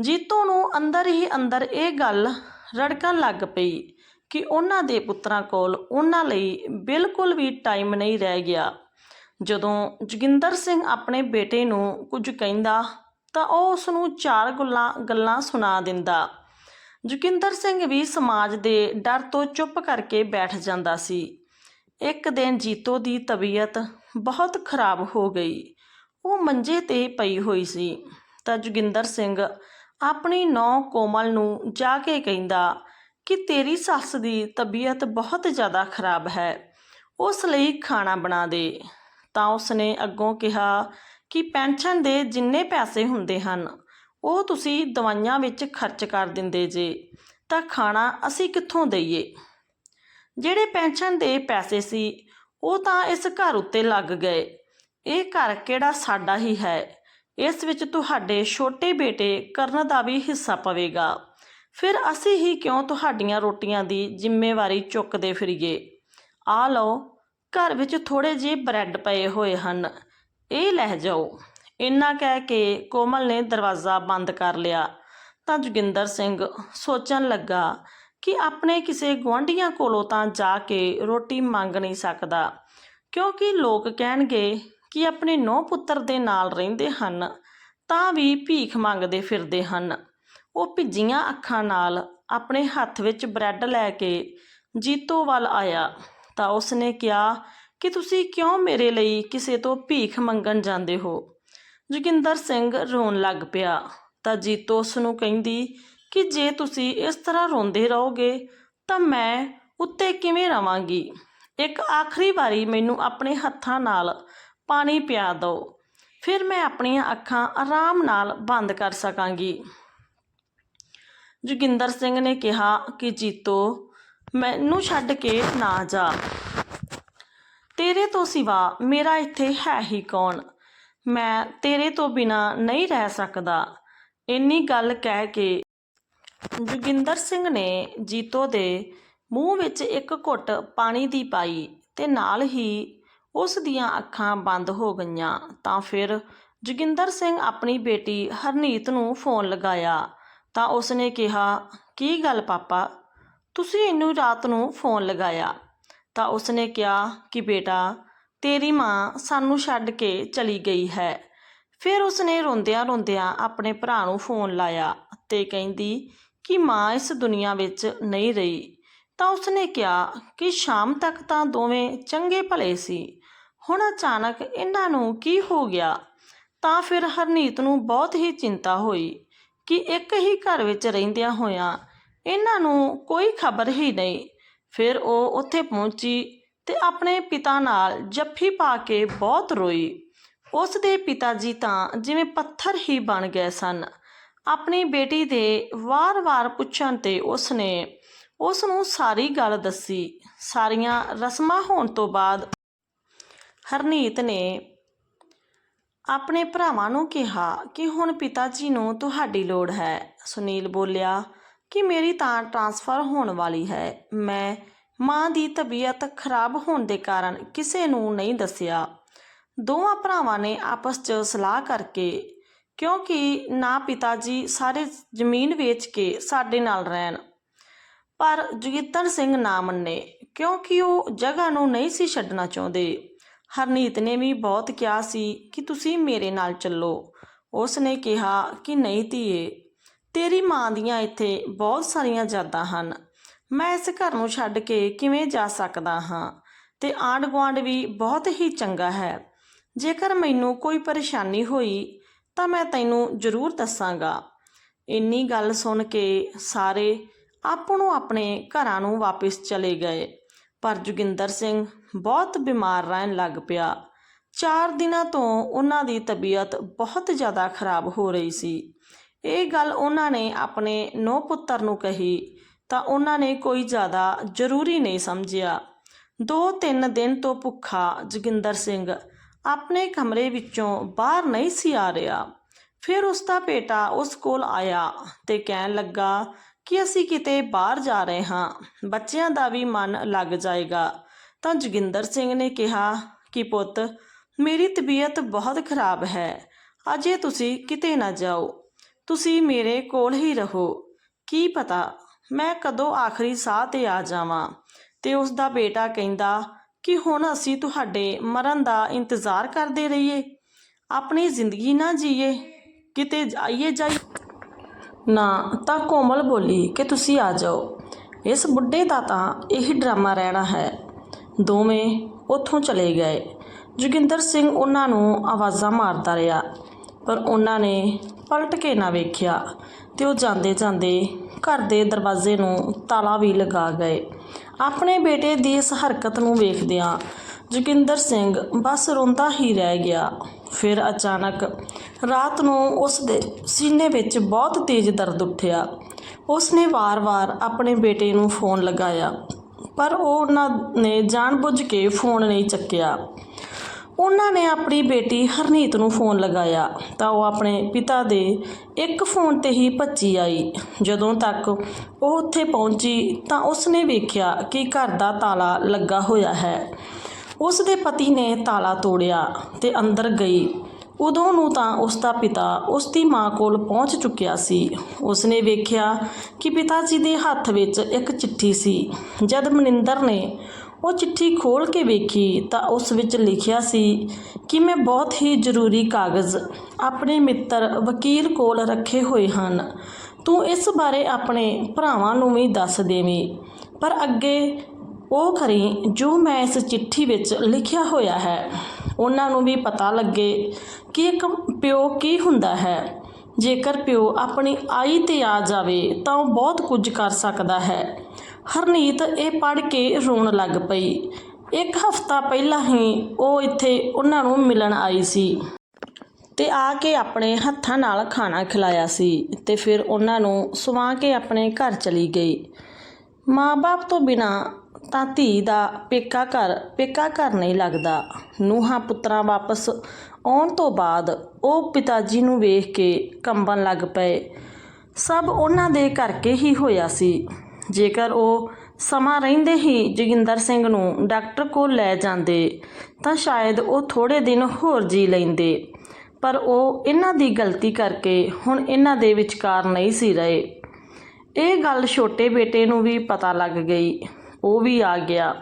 ਜੀਤੋ ਨੂੰ ਅੰਦਰ ਹੀ ਅੰਦਰ ਇਹ ਗੱਲ ਰੜਕਣ ਲੱਗ ਪਈ ਕਿ ਉਹਨਾਂ ਦੇ ਪੁੱਤਰਾਂ ਕੋਲ ਉਹਨਾਂ ਲਈ ਬਿਲਕੁਲ ਵੀ ਟਾਈਮ ਨਹੀਂ ਰਹਿ ਗਿਆ। ਜਦੋਂ ਜੋਗਿੰਦਰ ਸਿੰਘ ਆਪਣੇ ਬੇਟੇ ਨੂੰ ਕੁਝ ਕਹਿੰਦਾ ਤਾਂ ਉਹ ਉਸ ਨੂੰ ਚਾਰ ਗੱਲਾਂ ਗੱਲਾਂ ਸੁਣਾ ਦਿੰਦਾ। ਜੋਗਿੰਦਰ ਸਿੰਘ ਵੀ ਸਮਾਜ ਦੇ ਡਰ ਤੋਂ ਚੁੱਪ ਕਰਕੇ ਬੈਠ ਜਾਂਦਾ ਸੀ। ਇੱਕ ਦਿਨ ਜੀਤੋ ਦੀ ਤਬੀਅਤ ਬਹੁਤ ਖਰਾਬ ਹੋ ਗਈ। ਉਹ ਮੰਜੇ ਤੇ ਪਈ ਹੋਈ ਸੀ ਤਾਂ ਜੋਗਿੰਦਰ ਸਿੰਘ ਆਪਣੀ ਨੌ ਕੋਮਲ ਨੂੰ ਜਾ ਕੇ ਕਹਿੰਦਾ ਕਿ ਤੇਰੀ ਸੱਸ ਦੀ ਤਬੀਅਤ ਬਹੁਤ ਜ਼ਿਆਦਾ ਖਰਾਬ ਹੈ, ਉਸ ਲਈ ਖਾਣਾ ਬਣਾ ਦੇ। ਤਾਂ ਉਸਨੇ ਅੱਗੋਂ ਕਿਹਾ ਕਿ ਪੈਨਸ਼ਨ ਦੇ ਜਿੰਨੇ ਪੈਸੇ ਹੁੰਦੇ ਹਨ, ਉਹ ਤੁਸੀਂ ਦਵਾਈਆਂ ਵਿੱਚ ਖਰਚ ਕਰ ਦਿੰਦੇ ਜੇ, ਤਾਂ ਖਾਣਾ ਅਸੀਂ ਕਿੱਥੋਂ ਦਈਏ? ਜਿਹੜੇ ਪੈਨਸ਼ਨ ਦੇ ਪੈਸੇ ਸੀ, ਉਹ ਤਾਂ ਇਸ ਘਰ ਉੱਤੇ ਲੱਗ ਗਏ। ਇਹ ਘਰ ਕਿਹੜਾ ਸਾਡਾ ਹੀ ਹੈ? ਇਸ ਵਿੱਚ ਤੁਹਾਡੇ ਛੋਟੇ ਬੇਟੇ ਕਰਨ ਦਾ ਵੀ ਹਿੱਸਾ ਪਵੇਗਾ। ਫਿਰ ਅਸੀਂ ਹੀ ਕਿਉਂ ਤੁਹਾਡੀਆਂ ਰੋਟੀਆਂ ਦੀ ਜ਼ਿੰਮੇਵਾਰੀ ਚੁੱਕਦੇ ਫਿਰੀਏ? ਆ ਲਓ, ਘਰ ਵਿੱਚ ਥੋੜੇ ਜਿਹੇ ਬ੍ਰੈਡ ਪਏ ਹੋਏ ਹਨ। ਇਹ ਲੈ ਜਾਓ। ਇੰਨਾ ਕਹਿ ਕੇ ਕੋਮਲ ਨੇ ਦਰਵਾਜ਼ਾ ਬੰਦ ਕਰ ਲਿਆ। ਤਾਂ ਜੋਗਿੰਦਰ ਸਿੰਘ ਸੋਚਣ ਲੱਗਾ ਕਿ ਆਪਣੇ ਕਿਸੇ ਗੁਆਂਢੀਆਂ ਕੋਲੋਂ ਤਾਂ ਜਾ ਕੇ ਰੋਟੀ ਮੰਗ ਨਹੀਂ ਸਕਦਾ, ਕਿਉਂਕਿ ਲੋਕ ਕਹਿਣਗੇ ਕਿ ਆਪਣੇ ਨੌ ਪੁੱਤਰ ਦੇ ਨਾਲ ਰਹਿੰਦੇ ਹਨ, ਤਾਂ ਵੀ ਭੀਖ ਮੰਗਦੇ ਫਿਰਦੇ ਹਨ। ਉਹ ਭਿੱਜੀਆਂ ਅੱਖਾਂ ਨਾਲ ਆਪਣੇ ਹੱਥ ਵਿੱਚ ਬ੍ਰੈਡ ਲੈ ਕੇ ਜੀਤੋ ਵੱਲ ਆਇਆ, ਤਾਂ ਉਸਨੇ ਕਿਹਾ, ਕਿ ਤੁਸੀਂ ਕਿਉਂ ਮੇਰੇ ਲਈ ਕਿਸੇ ਤੋਂ ਭੀਖ ਮੰਗਣ ਜਾਂਦੇ ਹੋ? ਜੋਗਿੰਦਰ ਸਿੰਘ ਰੋਣ ਲੱਗ ਪਿਆ, ਤਾਂ ਜੀਤੋ ਉਸ ਨੂੰ ਕਹਿੰਦੀ, ਕਿ ਜੇ ਤੁਸੀਂ ਇਸ ਤਰ੍ਹਾਂ ਰੋਂਦੇ ਰਹੋਗੇ, ਤਾਂ ਮੈਂ ਉੱਤੇ ਕਿਵੇਂ ਰਵਾਂਗੀ? ਇੱਕ ਆਖਰੀ ਵਾਰੀ ਮੈਨੂੰ ਆਪਣੇ ਹੱਥਾਂ ਨਾਲ ਪਾਣੀ ਪਿਆ ਦਿਓ ਫਿਰ ਮੈਂ ਆਪਣੀਆਂ ਅੱਖਾਂ ਆਰਾਮ ਨਾਲ ਬੰਦ ਕਰ ਸਕਾਂਗੀ। ਜੋਗਿੰਦਰ ਸਿੰਘ ਨੇ ਕਿਹਾ ਕਿ, ਜੀਤੋ, ਮੈਨੂੰ ਛੱਡ ਕੇ ਨਾ ਜਾ। ਤੇਰੇ ਤੋਂ ਸਿਵਾ ਮੇਰਾ ਇੱਥੇ ਹੈ ਹੀ ਕੌਣ? ਮੈਂ ਤੇਰੇ ਤੋਂ ਬਿਨਾ ਨਹੀਂ ਰਹਿ ਸਕਦਾ। ਇੰਨੀ ਗੱਲ ਕਹਿ ਕੇ ਜੋਗਿੰਦਰ ਸਿੰਘ ਨੇ ਜੀਤੋ ਦੇ ਮੂੰਹ ਵਿੱਚ ਇੱਕ ਘੁੱਟ ਪਾਣੀ ਦੀ ਪਾਈ ਤੇ ਨਾਲ ਹੀ ਉਸ ਦੀਆਂ ਅੱਖਾਂ ਬੰਦ ਹੋ ਗਈਆਂ ਤਾਂ ਫਿਰ ਜੋਗਿੰਦਰ ਸਿੰਘ ਆਪਣੀ ਬੇਟੀ ਹਰਨੀਤ ਨੂੰ ਫੋਨ ਲਗਾਇਆ ਤਾਂ ਉਸਨੇ ਕਿਹਾ, ਕੀ ਗੱਲ ਪਾਪਾ? ਤੁਸੀਂ ਇਹਨੂੰ ਰਾਤ ਨੂੰ ਫੋਨ ਲਗਾਇਆ। ਤਾਂ ਉਸਨੇ ਕਿਹਾ ਕਿ, ਬੇਟਾ, ਤੇਰੀ ਮਾਂ ਸਾਨੂੰ ਛੱਡ ਕੇ ਚਲੀ ਗਈ ਹੈ। ਫਿਰ ਉਸਨੇ ਰੋਂਦਿਆਂ ਰੋਂਦਿਆਂ ਆਪਣੇ ਭਰਾ ਨੂੰ ਫੋਨ ਲਾਇਆ ਤੇ ਕਹਿੰਦੀ ਕਿ ਮਾਂ ਇਸ ਦੁਨੀਆ ਵਿੱਚ ਨਹੀਂ ਰਹੀ। ਤਾਂ ਉਸਨੇ ਕਿਹਾ ਕਿ ਸ਼ਾਮ ਤੱਕ ਤਾਂ ਦੋਵੇਂ ਚੰਗੇ ਭਲੇ ਸੀ। ਹੁਣ ਅਚਾਨਕ ਇਹਨਾਂ ਨੂੰ ਕੀ ਹੋ ਗਿਆ? ਤਾਂ ਫਿਰ ਹਰਨੀਤ ਨੂੰ ਬਹੁਤ ਹੀ ਚਿੰਤਾ ਹੋਈ ਕਿ ਇੱਕ ਹੀ ਘਰ ਵਿੱਚ ਰਹਿੰਦਿਆਂ ਹੋਇਆਂ ਇਹਨਾਂ ਨੂੰ ਕੋਈ ਖਬਰ ਹੀ ਨਹੀਂ। ਫਿਰ ਉਹ ਉੱਥੇ ਪਹੁੰਚੀ ਤੇ ਆਪਣੇ ਪਿਤਾ ਨਾਲ ਜੱਫੀ ਪਾ ਕੇ ਬਹੁਤ ਰੋਈ। ਉਸ ਦੇ ਪਿਤਾ ਜੀ ਤਾਂ ਜਿਵੇਂ ਪੱਥਰ ਹੀ ਬਣ ਗਏ ਸਨ। ਆਪਣੀ ਬੇਟੀ ਦੇ ਵਾਰ-ਵਾਰ ਪੁੱਛਣ ਤੇ ਉਸਨੇ ਉਸ ਨੂੰ ਸਾਰੀ ਗੱਲ ਦੱਸੀ। ਸਾਰੀਆਂ ਰਸਮਾਂ ਹੋਣ ਤੋਂ ਬਾਅਦ ਹਰਨੀਤ ਨੇ ਆਪਣੇ ਭਰਾਵਾਂ ਨੂੰ ਕਿਹਾ ਕਿ ਹੁਣ ਪਿਤਾ ਜੀ ਨੂੰ ਤੁਹਾਡੀ ਲੋੜ ਹੈ। ਸੁਨੀਲ ਬੋਲਿਆ, ਕਿ ਮੇਰੀ ਤਾਂ ਟਰਾਂਸਫਰ ਹੋਣ ਵਾਲੀ ਹੈ। ਮੈਂ ਮਾਂ ਦੀ ਤਬੀਅਤ ਖਰਾਬ ਹੋਣ ਦੇ ਕਾਰਨ ਕਿਸੇ ਨੂੰ ਨਹੀਂ ਦੱਸਿਆ। ਦੋਵਾਂ ਭਰਾਵਾਂ ਨੇ ਆਪਸ 'ਚ ਸਲਾਹ ਕਰਕੇ, ਕਿਉਂਕਿ ਨਾ ਪਿਤਾ ਜੀ ਸਾਰੇ ਜ਼ਮੀਨ ਵੇਚ ਕੇ ਸਾਡੇ ਨਾਲ ਰਹਿਣ। ਪਰ ਜੋਗਿੱਤਰ ਸਿੰਘ ਨਾ ਮੰਨੇ, ਕਿਉਂਕਿ ਉਹ ਜਗ੍ਹਾ ਨੂੰ ਨਹੀਂ ਸੀ ਛੱਡਣਾ ਚਾਹੁੰਦੇ। ਹਰਨੀਤ ਨੇ ਵੀ ਬਹੁਤ ਕਿਹਾ ਸੀ ਕਿ ਤੁਸੀਂ ਮੇਰੇ ਨਾਲ ਚੱਲੋ। ਉਸ ਨੇ ਕਿਹਾ ਕਿ ਨਹੀਂ ਧੀਏ, ਤੇਰੀ ਮਾਂ ਦੀਆਂ ਇੱਥੇ ਬਹੁਤ ਸਾਰੀਆਂ ਯਾਦਾਂ ਹਨ। ਮੈਂ ਇਸ ਘਰ ਨੂੰ ਛੱਡ ਕੇ ਕਿਵੇਂ ਜਾ ਸਕਦਾ ਹਾਂ? ਤੇ ਆਂਢ ਗੁਆਂਢ ਵੀ ਬਹੁਤ ਹੀ ਚੰਗਾ ਹੈ। ਜੇਕਰ ਮੈਨੂੰ ਕੋਈ ਪਰੇਸ਼ਾਨੀ ਹੋਈ, ਤਾਂ ਮੈਂ ਤੈਨੂੰ ਜ਼ਰੂਰ ਦੱਸਾਂਗਾ। ਇੰਨੀ ਗੱਲ ਸੁਣ ਕੇ ਸਾਰੇ ਆਪਣੋ ਆਪਣੇ ਘਰਾਂ ਨੂੰ ਵਾਪਸ ਚਲੇ ਗਏ। ਪਰ ਜੋਗਿੰਦਰ ਸਿੰਘ ਬਹੁਤ ਬਿਮਾਰ ਰਹਿਣ ਲੱਗ ਪਿਆ। ਚਾਰ ਦਿਨਾਂ ਤੋਂ ਉਹਨਾਂ ਦੀ ਤਬੀਅਤ ਬਹੁਤ ਜ਼ਿਆਦਾ ਖਰਾਬ ਹੋ ਰਹੀ ਸੀ। ਇਹ ਗੱਲ ਉਹਨਾਂ ਨੇ ਆਪਣੇ ਨੌ ਪੁੱਤਰ ਨੂੰ ਕਹੀ ਤਾਂ ਉਹਨਾਂ ਨੇ ਕੋਈ ਜ਼ਿਆਦਾ ਜ਼ਰੂਰੀ ਨਹੀਂ ਸਮਝਿਆ। ਦੋ ਤਿੰਨ ਦਿਨ ਤੋਂ ਭੁੱਖਾ ਜੋਗਿੰਦਰ ਸਿੰਘ ਆਪਣੇ ਕਮਰੇ ਵਿੱਚੋਂ ਬਾਹਰ ਨਹੀਂ ਸੀ ਆ ਰਿਹਾ। ਫਿਰ ਉਸ ਦਾ ਬੇਟਾ ਉਸ ਕੋਲ ਆਇਆ ਤੇ ਕਹਿਣ ਲੱਗਾ ਕਿ ਅਸੀਂ ਕਿਤੇ ਬਾਹਰ ਜਾ ਰਹੇ ਹਾਂ। ਬੱਚਿਆਂ ਦਾ ਵੀ ਮਨ ਲੱਗ ਜਾਏਗਾ। ਤਾਂ ਜੋਗਿੰਦਰ ਸਿੰਘ ਨੇ ਕਿਹਾ ਕਿ ਪੁੱਤ, ਮੇਰੀ ਤਬੀਅਤ ਬਹੁਤ ਖਰਾਬ ਹੈ। ਅਜੇ ਤੁਸੀਂ ਕਿਤੇ ਨਾ ਜਾਓ। ਤੁਸੀਂ ਮੇਰੇ ਕੋਲ ਹੀ ਰਹੋ। ਕੀ ਪਤਾ, ਮੈਂ ਕਦੋਂ ਆਖਰੀ ਸਾਹ ਤੇ ਆ ਜਾਵਾਂ? ਤੇ ਉਸ ਦਾ ਬੇਟਾ ਕਹਿੰਦਾ ਕਿ ਹੁਣ ਅਸੀਂ ਤੁਹਾਡੇ ਮਰਨ ਦਾ ਇੰਤਜ਼ਾਰ ਕਰਦੇ ਰਹੀਏ। ਆਪਣੀ ਜ਼ਿੰਦਗੀ ਨਾ ਜੀਏ। ਕਿਤੇ ਆਈਏ ਜਾਈ ਨਾ, ਤਾਂ ਕੋਮਲ ਬੋਲੀ ਕਿ ਤੁਸੀਂ ਆ ਜਾਓ। ਇਸ ਬੁੱਢੇ ਦਾ ਤਾਂ ਇਹੀ ਡਰਾਮਾ ਰਹਿਣਾ ਹੈ। ਦੋਵੇਂ ਉੱਥੋਂ ਚਲੇ ਗਏ। ਜੋਗਿੰਦਰ ਸਿੰਘ ਉਹਨਾਂ ਨੂੰ ਆਵਾਜ਼ਾਂ ਮਾਰਦਾ ਰਿਹਾ, ਪਰ ਉਹਨਾਂ ਨੇ ਪਲਟ ਕੇ ਨਾ ਵੇਖਿਆ ਤੇ ਉਹ ਜਾਂਦੇ ਜਾਂਦੇ ਘਰ ਦੇ ਦਰਵਾਜ਼ੇ ਨੂੰ ਤਾਲਾ ਵੀ ਲਗਾ ਗਏ। ਆਪਣੇ ਬੇਟੇ ਦੀ ਇਸ ਹਰਕਤ ਨੂੰ ਵੇਖਦਿਆਂ ਜੋਗਿੰਦਰ ਸਿੰਘ ਬਸ ਰੋਂਦਾ ਹੀ ਰਹਿ ਗਿਆ। ਫਿਰ ਅਚਾਨਕ ਰਾਤ ਨੂੰ ਉਸ ਦੇ ਸੀਨੇ ਵਿੱਚ ਬਹੁਤ ਤੇਜ਼ ਦਰਦ ਉੱਠਿਆ। ਉਸ ਨੇ ਵਾਰ-ਵਾਰ ਆਪਣੇ ਬੇਟੇ ਨੂੰ ਫੋਨ ਲਗਾਇਆ। ਪਰ ਉਹਨਾਂ ਨੇ ਜਾਣਬੁੱਝ ਕੇ ਫੋਨ ਨਹੀਂ ਚੱਕਿਆ। ਉਹਨਾਂ ਨੇ ਆਪਣੀ ਬੇਟੀ ਹਰਨੀਤ ਨੂੰ ਫੋਨ ਲਗਾਇਆ ਤਾਂ ਉਹ ਆਪਣੇ ਪਿਤਾ ਦੇ ਇੱਕ ਫੋਨ ਤੇ ਹੀ ਭੱਜੀ ਆਈ। ਜਦੋਂ ਤੱਕ ਉਹ ਉੱਥੇ ਪਹੁੰਚੀ ਤਾਂ ਉਸਨੇ ਵੇਖਿਆ ਕਿ ਘਰ ਦਾ ਤਾਲਾ ਲੱਗਾ ਹੋਇਆ ਹੈ। ਉਸ ਦੇ ਪਤੀ ਨੇ ਤਾਲਾ ਤੋੜਿਆ ਤੇ ਅੰਦਰ ਗਈ। ਉਦੋਂ ਨੂੰ ਤਾਂ ਉਸ ਦਾ ਪਿਤਾ ਉਸ ਦੀ ਮਾਂ ਕੋਲ ਪਹੁੰਚ ਚੁੱਕਿਆ ਸੀ। ਉਸਨੇ ਵੇਖਿਆ ਕਿ ਪਿਤਾ ਜੀ ਦੇ ਹੱਥ ਵਿੱਚ ਇੱਕ ਚਿੱਠੀ ਸੀ। ਜਦ ਮਨਿੰਦਰ ਨੇ ਉਹ ਚਿੱਠੀ ਖੋਲ ਕੇ ਵੇਖੀ ਤਾਂ ਉਸ ਵਿੱਚ ਲਿਖਿਆ ਸੀ ਕਿ ਮੈਂ ਬਹੁਤ ਹੀ ਜ਼ਰੂਰੀ ਕਾਗਜ਼ ਆਪਣੇ ਮਿੱਤਰ ਵਕੀਲ ਕੋਲ ਰੱਖੇ ਹੋਏ ਹਨ। ਤੂੰ ਇਸ ਬਾਰੇ ਆਪਣੇ ਭਰਾਵਾਂ ਨੂੰ ਵੀ ਦੱਸ ਦੇਵੀਂ। ਪਰ ਅੱਗੇ ਉਹ ਕਰੀ ਜੋ ਮੈਂ ਇਸ ਚਿੱਠੀ ਵਿੱਚ ਲਿਖਿਆ ਹੋਇਆ ਹੈ, ਉਹਨਾਂ ਨੂੰ ਵੀ ਪਤਾ ਲੱਗੇ ਕਿ ਇੱਕ ਪਿਓ ਕੀ ਹੁੰਦਾ ਹੈ। ਜੇਕਰ ਪਿਓ ਆਪਣੀ ਆਈ ਤੇ ਆ ਜਾਵੇ ਤਾਂ ਉਹ ਬਹੁਤ ਕੁਝ ਕਰ ਸਕਦਾ ਹੈ। ਹਰਨੀਤ ਇਹ ਪੜ੍ਹ ਕੇ ਰੋਣ ਲੱਗ ਪਈ। ਇੱਕ ਹਫ਼ਤਾ ਪਹਿਲਾਂ ਹੀ ਉਹ ਇੱਥੇ ਉਹਨਾਂ ਨੂੰ ਮਿਲਣ ਆਈ ਸੀ ਤੇ ਆ ਕੇ ਆਪਣੇ ਹੱਥਾਂ ਨਾਲ ਖਾਣਾ ਖਿਲਾਇਆ ਸੀ ਤੇ ਫਿਰ ਉਹਨਾਂ ਨੂੰ ਸੁਵਾ ਕੇ ਆਪਣੇ ਘਰ ਚਲੀ ਗਈ। ਮਾਂ-ਬਾਪ ਤੋਂ ਬਿਨਾ ਤਾਂ ਧੀ ਦਾ ਪੇਕਾ ਘਰ ਪੇਕਾ ਘਰ ਨਹੀਂ ਲੱਗਦਾ। ਨੂਹਾਂ ਪੁੱਤਰਾਂ ਵਾਪਸ ਆਉਣ ਤੋਂ ਬਾਅਦ ਉਹ ਪਿਤਾ ਜੀ ਨੂੰ ਵੇਖ ਕੇ ਕੰਬਣ ਲੱਗ ਪਏ। ਸਭ ਉਹਨਾਂ ਦੇ ਕਰਕੇ ਹੀ ਹੋਇਆ ਸੀ। ਜੇਕਰ ਉਹ ਸਮਾਂ ਰਹਿੰਦੇ ਹੀ ਜੋਗਿੰਦਰ ਸਿੰਘ ਨੂੰ ਡਾਕਟਰ ਕੋਲ ਲੈ ਜਾਂਦੇ, ਤਾਂ ਸ਼ਾਇਦ ਉਹ ਥੋੜੇ ਦਿਨ ਹੋਰ ਜੀ ਲੈਂਦੇ। ਪਰ ਉਹ ਇਹਨਾਂ ਦੀ ਗਲਤੀ ਕਰਕੇ ਹੁਣ ਇਹਨਾਂ ਦੇ ਵਿਚਕਾਰ ਨਹੀਂ ਸੀ ਰਹੇ। ਇਹ ਗੱਲ ਛੋਟੇ ਬੇਟੇ ਨੂੰ ਵੀ ਪਤਾ ਲੱਗ ਗਈ। ਉਹ ਵੀ ਆ ਗਿਆ।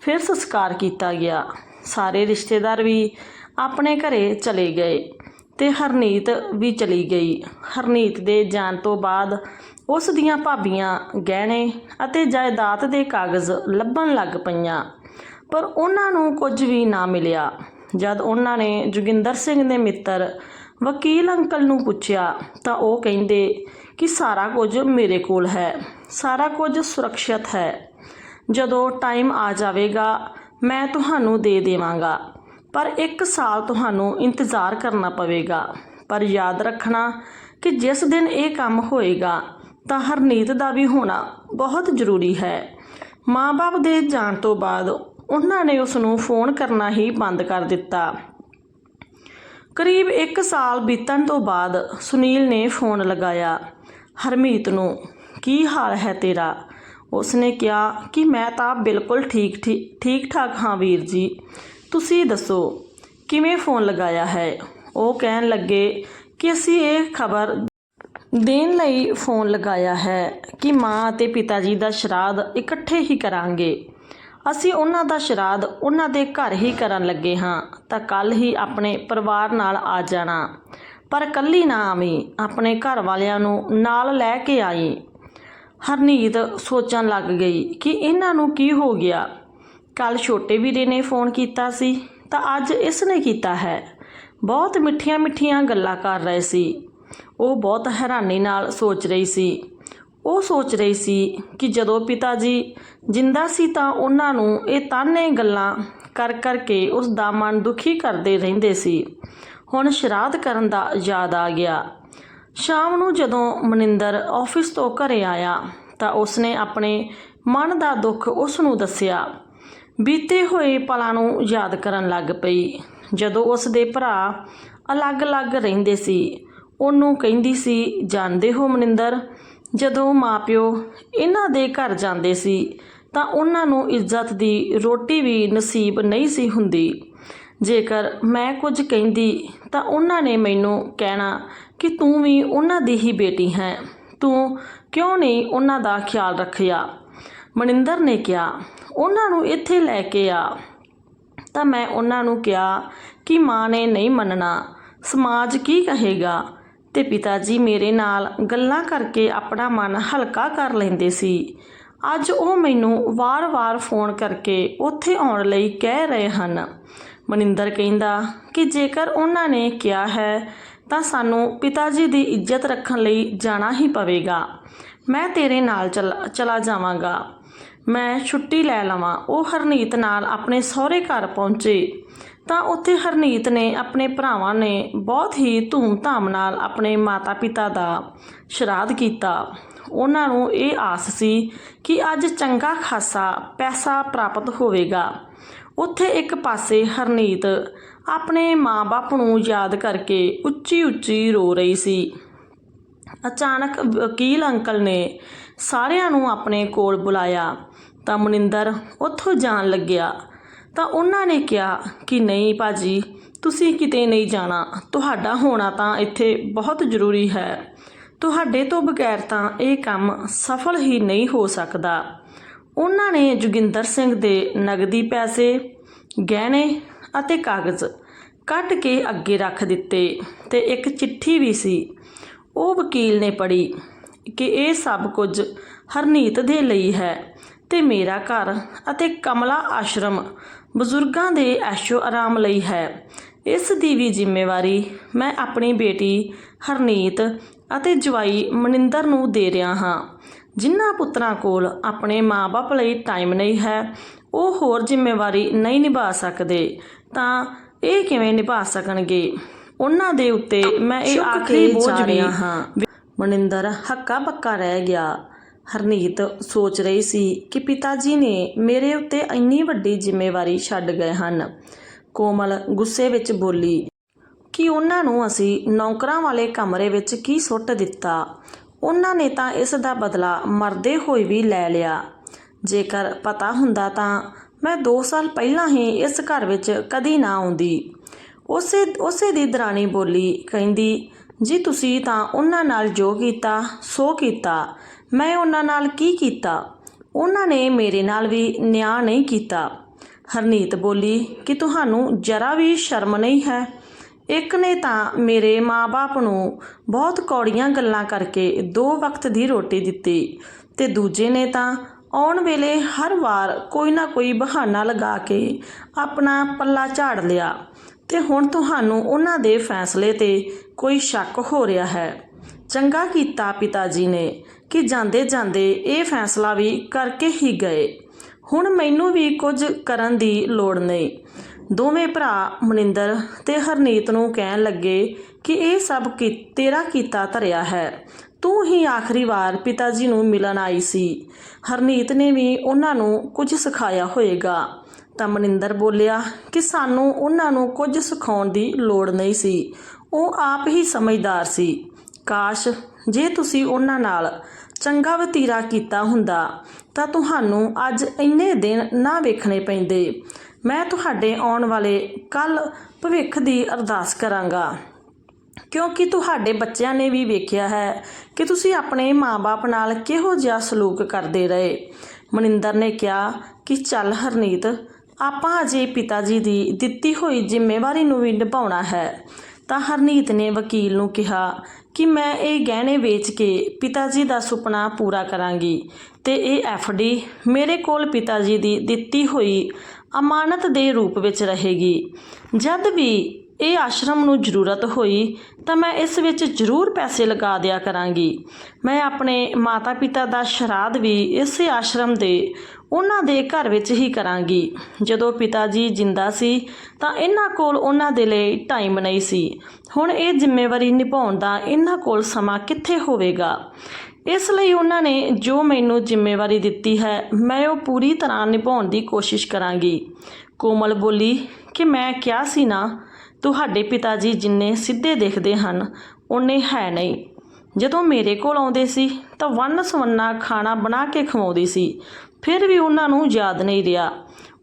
ਫਿਰ ਸੰਸਕਾਰ ਕੀਤਾ ਗਿਆ। ਸਾਰੇ ਰਿਸ਼ਤੇਦਾਰ ਵੀ ਆਪਣੇ ਘਰੇ ਚਲੇ ਗਏ ਤੇ ਹਰਨੀਤ ਵੀ ਚਲੀ ਗਈ। ਹਰਨੀਤ ਦੇ ਜਾਣ ਤੋਂ ਬਾਅਦ ਉਸ ਦੀਆਂ ਭਾਬੀਆਂ ਗਹਿਣੇ ਅਤੇ ਜਾਇਦਾਦ ਦੇ ਕਾਗਜ਼ ਲੱਭਣ ਲੱਗ ਪਈਆਂ, ਪਰ ਉਹਨਾਂ ਨੂੰ ਕੁਝ ਵੀ ਨਾ ਮਿਲਿਆ। ਜਦ ਉਹਨਾਂ ਨੇ ਜੋਗਿੰਦਰ ਸਿੰਘ ਦੇ ਮਿੱਤਰ ਵਕੀਲ ਅੰਕਲ ਨੂੰ ਪੁੱਛਿਆ ਤਾਂ ਉਹ ਕਹਿੰਦੇ ਕਿ ਸਾਰਾ ਕੁਝ ਮੇਰੇ ਕੋਲ ਹੈ, ਸਾਰਾ ਕੁਝ ਸੁਰੱਖਿਅਤ ਹੈ। ਜਦੋਂ ਟਾਈਮ ਆ ਜਾਵੇਗਾ, ਮੈਂ ਤੁਹਾਨੂੰ ਦੇ ਦੇਵਾਂਗਾ। ਪਰ ਇੱਕ ਸਾਲ ਤੁਹਾਨੂੰ ਇੰਤਜ਼ਾਰ ਕਰਨਾ ਪਵੇਗਾ। ਪਰ ਯਾਦ ਰੱਖਣਾ ਕਿ ਜਿਸ ਦਿਨ ਇਹ ਕੰਮ ਹੋਏਗਾ, ਤਾਂ ਹਰਨੀਤ ਦਾ ਵੀ ਹੋਣਾ ਬਹੁਤ ਜ਼ਰੂਰੀ ਹੈ। ਮਾਂ-ਬਾਪ ਦੇ ਜਾਣ ਤੋਂ ਬਾਅਦ ਉਹਨਾਂ ਨੇ ਉਸ ਨੂੰ ਫੋਨ ਕਰਨਾ ਹੀ ਬੰਦ ਕਰ ਦਿੱਤਾ। ਕਰੀਬ 1 ਸਾਲ ਬੀਤਣ ਤੋਂ ਬਾਅਦ ਸੁਨੀਲ ਨੇ ਫੋਨ ਲਗਾਇਆ, ਹਰਮੀਤ ਨੂੰ, ਕੀ ਹਾਲ ਹੈ ਤੇਰਾ? ਉਸਨੇ ਕਿਹਾ ਕਿ ਮੈਂ ਤਾਂ ਬਿਲਕੁਲ ਠੀਕ ਠੀਕ ਠਾਕ ਹਾਂ ਵੀਰ ਜੀ। ਤੁਸੀਂ ਦੱਸੋ, ਕਿਵੇਂ ਫੋਨ ਲਗਾਇਆ ਹੈ? ਉਹ ਕਹਿਣ ਲੱਗੇ ਕਿ ਅਸੀਂ ਇਹ ਖਬਰ ਦੇਣ ਲਈ ਫੋਨ ਲਗਾਇਆ ਹੈ ਕਿ ਮਾਂ ਅਤੇ ਪਿਤਾ ਜੀ ਦਾ ਸ਼ਰਾਧ ਇਕੱਠੇ ਹੀ ਕਰਾਂਗੇ। ਅਸੀਂ ਉਹਨਾਂ ਦਾ ਸ਼ਰਾਧ ਉਹਨਾਂ ਦੇ ਘਰ ਹੀ ਕਰਨ ਲੱਗੇ ਹਾਂ, ਤਾਂ ਕੱਲ ਹੀ ਆਪਣੇ ਪਰਿਵਾਰ ਨਾਲ ਆ ਜਾਣਾ। ਪਰ ਕੱਲੀ ਨਾ ਆਵੀਂ, ਆਪਣੇ ਘਰ ਵਾਲਿਆਂ ਨੂੰ ਨਾਲ ਲੈ ਕੇ ਆਈ। ਹਰਨੀਤ ਸੋਚਣ ਲੱਗ ਗਈ ਕਿ ਇਹਨਾਂ ਨੂੰ ਕੀ ਹੋ ਗਿਆ। ਕੱਲ ਛੋਟੇ ਵੀਰੇ ਨੇ ਫੋਨ ਕੀਤਾ ਸੀ, ਤਾਂ ਅੱਜ ਇਸ ਨੇ ਕੀਤਾ ਹੈ। ਬਹੁਤ ਮਿੱਠੀਆਂ ਮਿੱਠੀਆਂ ਗੱਲਾਂ ਕਰ ਰਹੇ ਸੀ। ਉਹ ਬਹੁਤ ਹੈਰਾਨੀ ਨਾਲ ਸੋਚ ਰਹੀ ਸੀ। ਉਹ ਸੋਚ ਰਹੀ ਸੀ ਕਿ ਜਦੋਂ ਪਿਤਾ ਜੀ ਜਿੰਦਾ ਸੀ ਤਾਂ ਉਹਨਾਂ ਨੂੰ ਇਹ ਤਾਨੇ ਗੱਲਾਂ ਕਰ ਕਰਕੇ ਉਸ ਦਾ ਮਨ ਦੁਖੀ ਕਰਦੇ ਰਹਿੰਦੇ ਸੀ। ਹੁਣ ਸ਼ਰਾਧ ਕਰਨ ਦਾ ਯਾਦ ਆ ਗਿਆ। ਸ਼ਾਮ ਨੂੰ ਜਦੋਂ ਮਨਿੰਦਰ ਆਫਿਸ ਤੋਂ ਘਰੇ ਆਇਆ ਤਾਂ ਉਸਨੇ ਆਪਣੇ ਮਨ ਦਾ ਦੁੱਖ ਉਸ ਨੂੰ ਦੱਸਿਆ। ਬੀਤੇ ਹੋਏ ਪਲਾਂ ਨੂੰ ਯਾਦ ਕਰਨ ਲੱਗ ਪਈ। ਜਦੋਂ ਉਸ ਦੇ ਭਰਾ ਅਲੱਗ-ਅਲੱਗ ਰਹਿੰਦੇ ਸੀ, ਉਹਨੂੰ ਕਹਿੰਦੀ ਸੀ, ਜਾਣਦੇ ਹੋ ਮਨਿੰਦਰ, ਜਦੋਂ ਮਾਪਿਓ ਇਹਨਾਂ ਦੇ ਘਰ ਜਾਂਦੇ ਸੀ ਤਾਂ ਉਹਨਾਂ ਨੂੰ ਇੱਜ਼ਤ ਦੀ ਰੋਟੀ ਵੀ ਨਸੀਬ ਨਹੀਂ ਸੀ ਹੁੰਦੀ। ਜੇਕਰ ਮੈਂ ਕੁਝ ਕਹਿੰਦੀ ਤਾਂ ਉਹਨਾਂ ਨੇ ਮੈਨੂੰ ਕਹਿਣਾ ਕਿ ਤੂੰ ਵੀ ਉਹਨਾਂ ਦੀ ਹੀ ਬੇਟੀ ਹੈ। ਤੂੰ ਕਿਉਂ ਨਹੀਂ ਉਹਨਾਂ ਦਾ ਖਿਆਲ ਰੱਖਿਆ? ਮਨਿੰਦਰ ਨੇ ਕਿਹਾ, ਉਹਨਾਂ ਨੂੰ ਇੱਥੇ ਲੈ ਕੇ ਆ। ਤਾਂ ਮੈਂ ਉਹਨਾਂ ਨੂੰ ਕਿਹਾ ਕਿ ਮਾਂ ਨੇ ਨਹੀਂ ਮੰਨਣਾ। ਸਮਾਜ ਕੀ ਕਹੇਗਾ? ਤੇ ਪਿਤਾ ਜੀ ਮੇਰੇ ਨਾਲ ਗੱਲਾਂ ਕਰਕੇ ਆਪਣਾ ਮਨ ਹਲਕਾ ਕਰ ਲੈਂਦੇ ਸੀ। ਅੱਜ ਉਹ ਮੈਨੂੰ ਵਾਰ-ਵਾਰ ਫੋਨ ਕਰਕੇ ਉੱਥੇ ਆਉਣ ਲਈ ਕਹਿ ਰਹੇ ਹਨ। ਮਨਿੰਦਰ ਕਹਿੰਦਾ ਕਿ ਜੇਕਰ ਉਹਨਾਂ ਨੇ ਕਿਹਾ ਹੈ, ਤਾਂ ਸਾਨੂੰ ਪਿਤਾ ਜੀ ਦੀ ਇੱਜ਼ਤ ਰੱਖਣ ਲਈ ਜਾਣਾ ਹੀ ਪਵੇਗਾ। ਮੈਂ ਤੇਰੇ ਨਾਲ ਚਲਾ ਜਾਵਾਂਗਾ। ਮੈਂ ਛੁੱਟੀ ਲੈ ਲਵਾਂ। ਉਹ ਹਰਨੀਤ ਨਾਲ ਆਪਣੇ ਸਹੁਰੇ ਘਰ ਪਹੁੰਚੇ। ਤਾਂ ਉੱਥੇ ਹਰਨੀਤ ਨੇ ਆਪਣੇ ਭਰਾਵਾਂ ਨੇ ਬਹੁਤ ਹੀ ਧੂਮ-ਧਾਮ ਨਾਲ ਆਪਣੇ ਮਾਤਾ-ਪਿਤਾ ਦਾ ਸ਼ਰਾਧ ਕੀਤਾ। ਉਹਨਾਂ ਨੂੰ ਇਹ ਆਸ ਸੀ ਕਿ ਅੱਜ ਚੰਗਾ ਖਾਸਾ ਪੈਸਾ ਪ੍ਰਾਪਤ ਹੋਵੇਗਾ। ਉੱਥੇ ਇੱਕ ਪਾਸੇ ਹਰਨੀਤ ਆਪਣੇ ਮਾਂ-ਬਾਪ ਨੂੰ ਯਾਦ ਕਰਕੇ ਉੱਚੀ-ਉੱਚੀ ਰੋ ਰਹੀ ਸੀ। ਅਚਾਨਕ ਵਕੀਲ ਅੰਕਲ ਨੇ ਸਾਰਿਆਂ ਨੂੰ ਆਪਣੇ ਕੋਲ ਬੁਲਾਇਆ। ਤਾਂ ਮਨਿੰਦਰ ਉੱਥੋਂ ਜਾਣ ਲੱਗਿਆ। ਤਾਂ ਉਹਨਾਂ ਨੇ ਕਿਹਾ ਕਿ, ਨਹੀਂ ਭਾਜੀ, ਤੁਸੀਂ ਕਿਤੇ ਨਹੀਂ ਜਾਣਾ। ਤੁਹਾਡਾ ਹੋਣਾ ਤਾਂ ਇੱਥੇ ਬਹੁਤ ਜ਼ਰੂਰੀ ਹੈ। ਤੁਹਾਡੇ ਤੋਂ ਬਗੈਰ ਤਾਂ ਇਹ ਕੰਮ ਸਫਲ ਹੀ ਨਹੀਂ ਹੋ ਸਕਦਾ। ਉਹਨਾਂ ਨੇ ਜੋਗਿੰਦਰ ਸਿੰਘ ਦੇ ਨਗਦੀ ਪੈਸੇ, ਗਹਿਣੇ ਅਤੇ ਕਾਗਜ਼ ਕੱਢ ਕੇ ਅੱਗੇ ਰੱਖ ਦਿੱਤੇ ਤੇ ਇੱਕ ਚਿੱਠੀ ਵੀ ਸੀ। ਉਹ ਵਕੀਲ ਨੇ ਪੜ੍ਹੀ ਕਿ ਇਹ ਸਭ ਕੁਝ ਹਰਨੀਤ ਦੇ ਲਈ ਹੈ ਤੇ ਮੇਰਾ ਘਰ ਅਤੇ ਕਮਲਾ ਆਸ਼ਰਮ ਬਜ਼ੁਰਗਾਂ ਦੇ ਐਸ਼ੋ ਆਰਾਮ ਲਈ ਹੈ। ਇਸ ਦੀ ਵੀ ਜ਼ਿੰਮੇਵਾਰੀ ਮੈਂ ਆਪਣੀ ਬੇਟੀ ਹਰਨੀਤ ਅਤੇ ਜਵਾਈ ਮਨਿੰਦਰ ਨੂੰ ਦੇ ਰਿਹਾ ਹਾਂ। ਜਿਨ੍ਹਾਂ ਪੁੱਤਰਾਂ ਕੋਲ ਆਪਣੇ ਮਾਪੇ ਲਈ ਟਾਈਮ ਨਹੀਂ ਹੈ ਉਹ ਹੋਰ ਜ਼ਿੰਮੇਵਾਰੀ ਨਹੀਂ ਨਿਭਾ ਸਕਦੇ ਤਾਂ ਇਹ ਕਿਵੇਂ ਨਿਭਾ ਸਕਣਗੇ? ਉਹਨਾਂ ਦੇ ਉੱਤੇ ਮੈਂ ਇਹ ਆਖਰੀ ਬੋਝ ਵੀ ਹਾਂ। ਮਨਿੰਦਰ ਹੱਕਾ ਬੱਕਾ ਰਹਿ ਗਿਆ। ਹਰਨੀਤ ਸੋਚ ਰਹੀ ਸੀ ਕਿ ਪਿਤਾ ਜੀ ਨੇ ਮੇਰੇ ਉੱਤੇ ਇੰਨੀ ਵੱਡੀ ਜ਼ਿੰਮੇਵਾਰੀ ਛੱਡ ਗਏ ਹਨ। ਕੋਮਲ ਗੁੱਸੇ ਵਿੱਚ ਬੋਲੀ ਕਿ ਉਹਨਾਂ ਨੂੰ ਅਸੀਂ ਨੌਕਰਾਂ ਵਾਲੇ ਕਮਰੇ ਵਿੱਚ ਕੀ ਸੁੱਟ ਦਿੱਤਾ? ਉਹਨਾਂ ਨੇ ਤਾਂ ਇਸ ਦਾ ਬਦਲਾ ਮਰਦੇ ਹੋਏ ਵੀ ਲੈ ਲਿਆ। ਜੇਕਰ ਪਤਾ ਹੁੰਦਾ ਤਾਂ ਮੈਂ 2 ਸਾਲ ਪਹਿਲਾਂ ਹੀ ਇਸ ਘਰ ਵਿੱਚ ਕਦੀ ਨਾ ਆਉਂਦੀ। ਉਸੇ ਉਸੇ ਦੀ ਦਰਾਣੀ ਬੋਲੀ ਕਹਿੰਦੀ, ਜੀ ਤੁਸੀਂ ਤਾਂ ਉਹਨਾਂ ਨਾਲ ਜੋ ਕੀਤਾ, ਸੋ ਕੀਤਾ। ਮੈਂ ਉਹਨਾਂ ਨਾਲ ਕੀ ਕੀਤਾ? ਉਹਨਾਂ ਨੇ ਮੇਰੇ ਨਾਲ ਵੀ ਨਿਆਂ ਨਹੀਂ ਕੀਤਾ। ਹਰਨੀਤ ਬੋਲੀ, ਕਿ ਤੁਹਾਨੂੰ ਜਰਾ ਵੀ ਸ਼ਰਮ ਨਹੀਂ ਹੈ? ਇੱਕ ਨੇ ਤਾਂ ਮੇਰੇ ਮਾਪੇ ਨੂੰ ਬਹੁਤ ਕੌੜੀਆਂ ਗੱਲਾਂ ਕਰਕੇ ਦੋ ਵਕਤ ਦੀ ਰੋਟੀ ਦਿੱਤੀ ਤੇ ਦੂਜੇ ਨੇ ਤਾਂ ਆਉਣ ਵੇਲੇ ਹਰ ਵਾਰ ਕੋਈ ਨਾ ਕੋਈ ਬਹਾਨਾ ਲਗਾ ਕੇ ਆਪਣਾ ਪੱਲਾ ਝਾੜ ਲਿਆ ਤੇ ਹੁਣ ਤੁਹਾਨੂੰ ਉਹਨਾਂ ਦੇ ਫੈਸਲੇ ਤੇ ਕੋਈ ਸ਼ੱਕ ਹੋ ਰਿਹਾ ਹੈ। ਚੰਗਾ ਕੀਤਾ ਪਿਤਾ ਜੀ ਨੇ ਕਿ ਜਾਂਦੇ ਜਾਂਦੇ ਇਹ ਫੈਸਲਾ ਵੀ ਕਰਕੇ ਹੀ ਗਏ। ਹੁਣ ਮੈਨੂੰ ਵੀ ਕੁਝ ਕਰਨ ਦੀ ਲੋੜ ਨਹੀਂ। ਦੋਵੇਂ ਭਰਾ ਮਨਿੰਦਰ ਤੇ ਹਰਨੀਤ ਨੂੰ ਕਹਿਣ ਲੱਗੇ ਕਿ ਇਹ ਸਭ ਕੀ, ਤੇਰਾ ਕੀਤਾ ਧਰਿਆ ਹੈ। ਤੂੰ ਹੀ ਆਖਰੀ ਵਾਰ ਪਿਤਾ ਜੀ ਨੂੰ ਮਿਲਣ ਆਈ ਸੀ। ਹਰਨੀਤ ਨੇ ਵੀ ਉਹਨਾਂ ਨੂੰ ਕੁਝ ਸਿਖਾਇਆ ਹੋਵੇਗਾ ਤਾਂ ਮਨਿੰਦਰ ਬੋਲਿਆ ਕਿ ਸਾਨੂੰ ਉਹਨਾਂ ਨੂੰ ਕੁਝ ਸਿਖਾਉਣ ਦੀ ਲੋੜ ਨਹੀਂ ਸੀ। ਉਹ ਆਪ ਹੀ ਸਮਝਦਾਰ ਸੀ। ਕਾਸ਼ ਜੇ ਤੁਸੀਂ ਉਹਨਾਂ ਨਾਲ ਚੰਗਾ ਵਤੀਰਾ ਕੀਤਾ ਹੁੰਦਾ ਤਾਂ ਤੁਹਾਨੂੰ ਅੱਜ ਇੰਨੇ ਦਿਨ ਨਾ ਵੇਖਣੇ ਪੈਂਦੇ। ਮੈਂ ਤੁਹਾਡੇ ਆਉਣ ਵਾਲੇ ਕੱਲ ਭਵਿੱਖ ਦੀ ਅਰਦਾਸ ਕਰਾਂਗਾ। ਕਿਉਂਕਿ ਤੁਹਾਡੇ ਬੱਚਿਆਂ ਨੇ ਵੀ ਵੇਖਿਆ ਹੈ ਕਿ ਤੁਸੀਂ ਆਪਣੇ ਮਾਪੇ ਨਾਲ ਕਿਹੋ ਜਿਹਾ ਸਲੂਕ ਕਰਦੇ ਰਹੇ। ਮਨਿੰਦਰ ਨੇ ਕਿਹਾ ਕਿ ਚੱਲ ਹਰਨੀਤ, ਆਪਾਂ ਅਜੇ ਪਿਤਾ ਜੀ ਦੀ ਦਿੱਤੀ ਹੋਈ ਜ਼ਿੰਮੇਵਾਰੀ ਨੂੰ ਵੀ ਨਿਭਾਉਣਾ ਹੈ। ਤਾਂ ਹਰਨੀਤ ਨੇ ਵਕੀਲ ਨੂੰ ਕਿਹਾ ਕਿ ਮੈਂ ਇਹ ਗਹਿਣੇ ਵੇਚ ਕੇ ਪਿਤਾ ਜੀ ਦਾ ਸੁਪਨਾ ਪੂਰਾ ਕਰਾਂਗੀ ਤੇ ਇਹ ਡੀ ਮੇਰੇ ਕੋਲ ਪਿਤਾ ਜੀ ਦੀ ਦਿੱਤੀ ਹੋਈ ਅਮਾਨਤ ਦੇ ਰੂਪ ਵਿੱਚ ਰਹੇਗੀ। ਜਦ ਵੀ ਇਹ ਆਸ਼ਰਮ ਨੂੰ ਜ਼ਰੂਰਤ ਹੋਈ, ਤਾਂ ਮੈਂ ਇਸ ਵਿੱਚ ਜ਼ਰੂਰ ਪੈਸੇ ਲਗਾ ਦਿਆ ਕਰਾਂਗੀ। ਮੈਂ ਆਪਣੇ ਮਾਤਾ-ਪਿਤਾ ਦਾ ਸ਼ਰਾਧ ਵੀ ਇਸੇ ਆਸ਼ਰਮ ਦੇ, ਉਹਨਾਂ ਦੇ ਘਰ ਵਿੱਚ ਹੀ ਕਰਾਂਗੀ। ਜਦੋਂ ਪਿਤਾ ਜੀ ਜਿੰਦਾ ਸੀ, ਤਾਂ ਇਹਨਾਂ ਕੋਲ ਉਹਨਾਂ ਦੇ ਲਈ ਟਾਈਮ ਨਹੀਂ ਸੀ। ਹੁਣ ਇਹ ਜ਼ਿੰਮੇਵਾਰੀ ਨਿਭਾਉਣ ਦਾ ਇਹਨਾਂ ਕੋਲ ਸਮਾਂ ਕਿੱਥੇ ਹੋਵੇਗਾ? ਇਸ ਲਈ ਉਹਨਾਂ ਨੇ ਜੋ ਮੈਨੂੰ ਜ਼ਿੰਮੇਵਾਰੀ ਦਿੱਤੀ ਹੈ, ਮੈਂ ਉਹ ਪੂਰੀ ਤਰ੍ਹਾਂ ਨਿਭਾਉਣ ਦੀ ਕੋਸ਼ਿਸ਼ ਕਰਾਂਗੀ। ਕੋਮਲ ਬੋਲੀ, ਕਿ ਮੈਂ ਕਿਹਾ ਸੀ ਨਾ, ਤੁਹਾਡੇ ਪਿਤਾ ਜੀ ਜਿੰਨੇ ਸਿੱਧੇ ਦਿਖਦੇ ਹਨ ਉਹਨੇ ਹੈ ਨਹੀਂ। ਜਦੋਂ ਮੇਰੇ ਕੋਲ ਆਉਂਦੇ ਸੀ, ਤਾਂ ਵੰਨ ਸਵੰਨਾ ਖਾਣਾ ਬਣਾ ਕੇ ਖਵਾਉਂਦੀ ਸੀ। ਫਿਰ ਵੀ ਉਹਨਾਂ ਨੂੰ ਯਾਦ ਨਹੀਂ ਰਿਹਾ।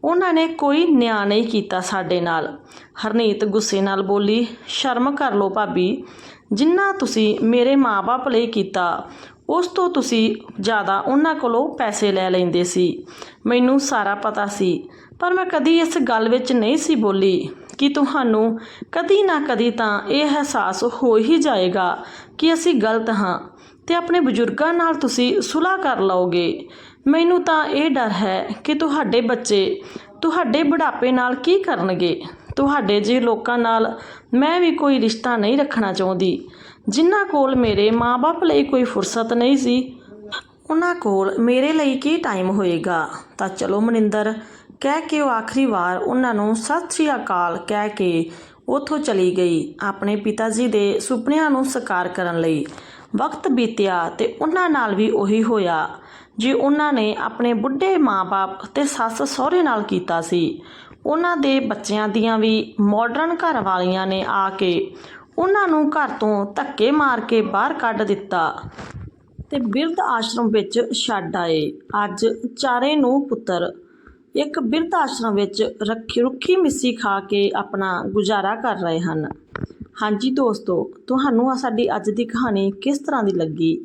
ਉਹਨਾਂ ਨੇ ਕੋਈ ਨਿਆਂ ਨਹੀਂ ਕੀਤਾ ਸਾਡੇ ਨਾਲ। ਹਰਨੀਤ ਗੁੱਸੇ ਨਾਲ ਬੋਲੀ, ਸ਼ਰਮ ਕਰ ਲਓ ਭਾਬੀ। ਜਿੰਨਾ ਤੁਸੀਂ ਮੇਰੇ ਮਾਪੇ ਲਈ ਕੀਤਾ ਉਸ ਤੋਂ ਤੁਸੀਂ ਜ਼ਿਆਦਾ ਉਹਨਾਂ ਕੋਲੋਂ ਪੈਸੇ ਲੈ ਲੈਂਦੇ ਸੀ। ਮੈਨੂੰ ਸਾਰਾ ਪਤਾ ਸੀ, ਪਰ ਮੈਂ ਕਦੀ ਇਸ ਗੱਲ ਵਿੱਚ ਨਹੀਂ ਸੀ ਬੋਲੀ ਕਿ ਤੁਹਾਨੂੰ ਕਦੀ ਨਾ ਕਦੀ ਤਾਂ ਇਹ ਅਹਿਸਾਸ ਹੋ ਹੀ ਜਾਏਗਾ ਕਿ ਅਸੀਂ ਗਲਤ ਹਾਂ ਤੇ ਆਪਣੇ ਬਜ਼ੁਰਗਾਂ ਨਾਲ ਤੁਸੀਂ ਸੁਲਾਹ ਕਰ ਲਓਗੇ। ਮੈਨੂੰ ਤਾਂ ਇਹ ਡਰ ਹੈ ਕਿ ਤੁਹਾਡੇ ਬੱਚੇ ਤੁਹਾਡੇ ਬੁਢਾਪੇ ਨਾਲ ਕੀ ਕਰਨਗੇ। ਤੁਹਾਡੇ ਜਿਹੇ ਲੋਕਾਂ ਨਾਲ ਮੈਂ ਵੀ ਕੋਈ ਰਿਸ਼ਤਾ ਨਹੀਂ ਰੱਖਣਾ ਚਾਹੁੰਦੀ। ਜਿਨ੍ਹਾਂ ਕੋਲ ਮੇਰੇ ਮਾਪੇ ਲਈ ਕੋਈ ਫੁਰਸਤ ਨਹੀਂ ਸੀ, ਉਹਨਾਂ ਕੋਲ ਮੇਰੇ ਲਈ ਕੀ ਟਾਈਮ ਹੋਏਗਾ? ਤਾਂ ਚਲੋ ਮਨਿੰਦਰ, ਕਹਿ ਕੇ ਉਹ ਆਖਰੀ ਵਾਰ ਉਹਨਾਂ ਨੂੰ ਸਤਿ ਸ੍ਰੀ ਅਕਾਲ ਕਹਿ ਕੇ ਉੱਥੋਂ ਚਲੀ ਗਈ, ਆਪਣੇ ਪਿਤਾ ਜੀ ਦੇ ਸੁਪਨਿਆਂ ਨੂੰ ਸਾਕਾਰ ਕਰਨ ਲਈ। ਵਕਤ ਬੀਤਿਆ ਤੇ ਉਹਨਾਂ ਨਾਲ ਵੀ ਉਹੀ ਹੋਇਆ, ਜੇ ਉਹਨਾਂ ਨੇ ਆਪਣੇ ਬੁੱਢੇ ਮਾਪੇ ਤੇ ਸੱਸ ਸਹੁਰੇ ਨਾਲ ਕੀਤਾ ਸੀ। ਉਹਨਾਂ ਦੇ ਬੱਚਿਆਂ ਦੀਆਂ ਵੀ ਮਾਡਰਨ ਘਰ ਵਾਲੀਆਂ ਨੇ ਆ ਕੇ ਉਹਨਾਂ ਨੂੰ ਘਰ ਤੋਂ ਧੱਕੇ ਮਾਰ ਕੇ ਬਾਹਰ ਕੱਢ ਦਿੱਤਾ ਤੇ ਬਿਰਧ ਆਸ਼ਰਮ ਵਿੱਚ ਛੱਡ ਆਏ। ਅੱਜ ਚਾਰੇ ਨੂੰ ਪੁੱਤਰ। ਇੱਕ ਬਿਰਧ ਆਸ਼ਰਮ ਵਿੱਚ ਰੱਖੀ ਰੁੱਖੀ ਮਿੱਸੀ ਖਾ ਕੇ ਆਪਣਾ ਗੁਜ਼ਾਰਾ ਕਰ ਰਹੇ ਹਨ। ਹਾਂਜੀ ਦੋਸਤੋ, ਤੁਹਾਨੂੰ ਆ ਸਾਡੀ ਅੱਜ ਦੀ ਕਹਾਣੀ ਕਿਸ ਤਰ੍ਹਾਂ ਦੀ ਲੱਗੀ?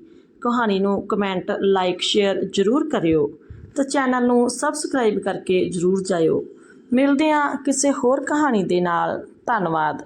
ਕਹਾਣੀ ਨੂੰ ਕਮੈਂਟ, ਲਾਈਕ, ਸ਼ੇਅਰ ਜ਼ਰੂਰ ਕਰਿਓ ਤੇ ਚੈਨਲ ਨੂੰ ਸਬਸਕ੍ਰਾਈਬ ਕਰਕੇ ਜ਼ਰੂਰ ਜਾਇਓ। ਮਿਲਦੇ ਹਾਂ ਕਿਸੇ ਹੋਰ ਕਹਾਣੀ ਦੇ ਨਾਲ। ਧੰਨਵਾਦ।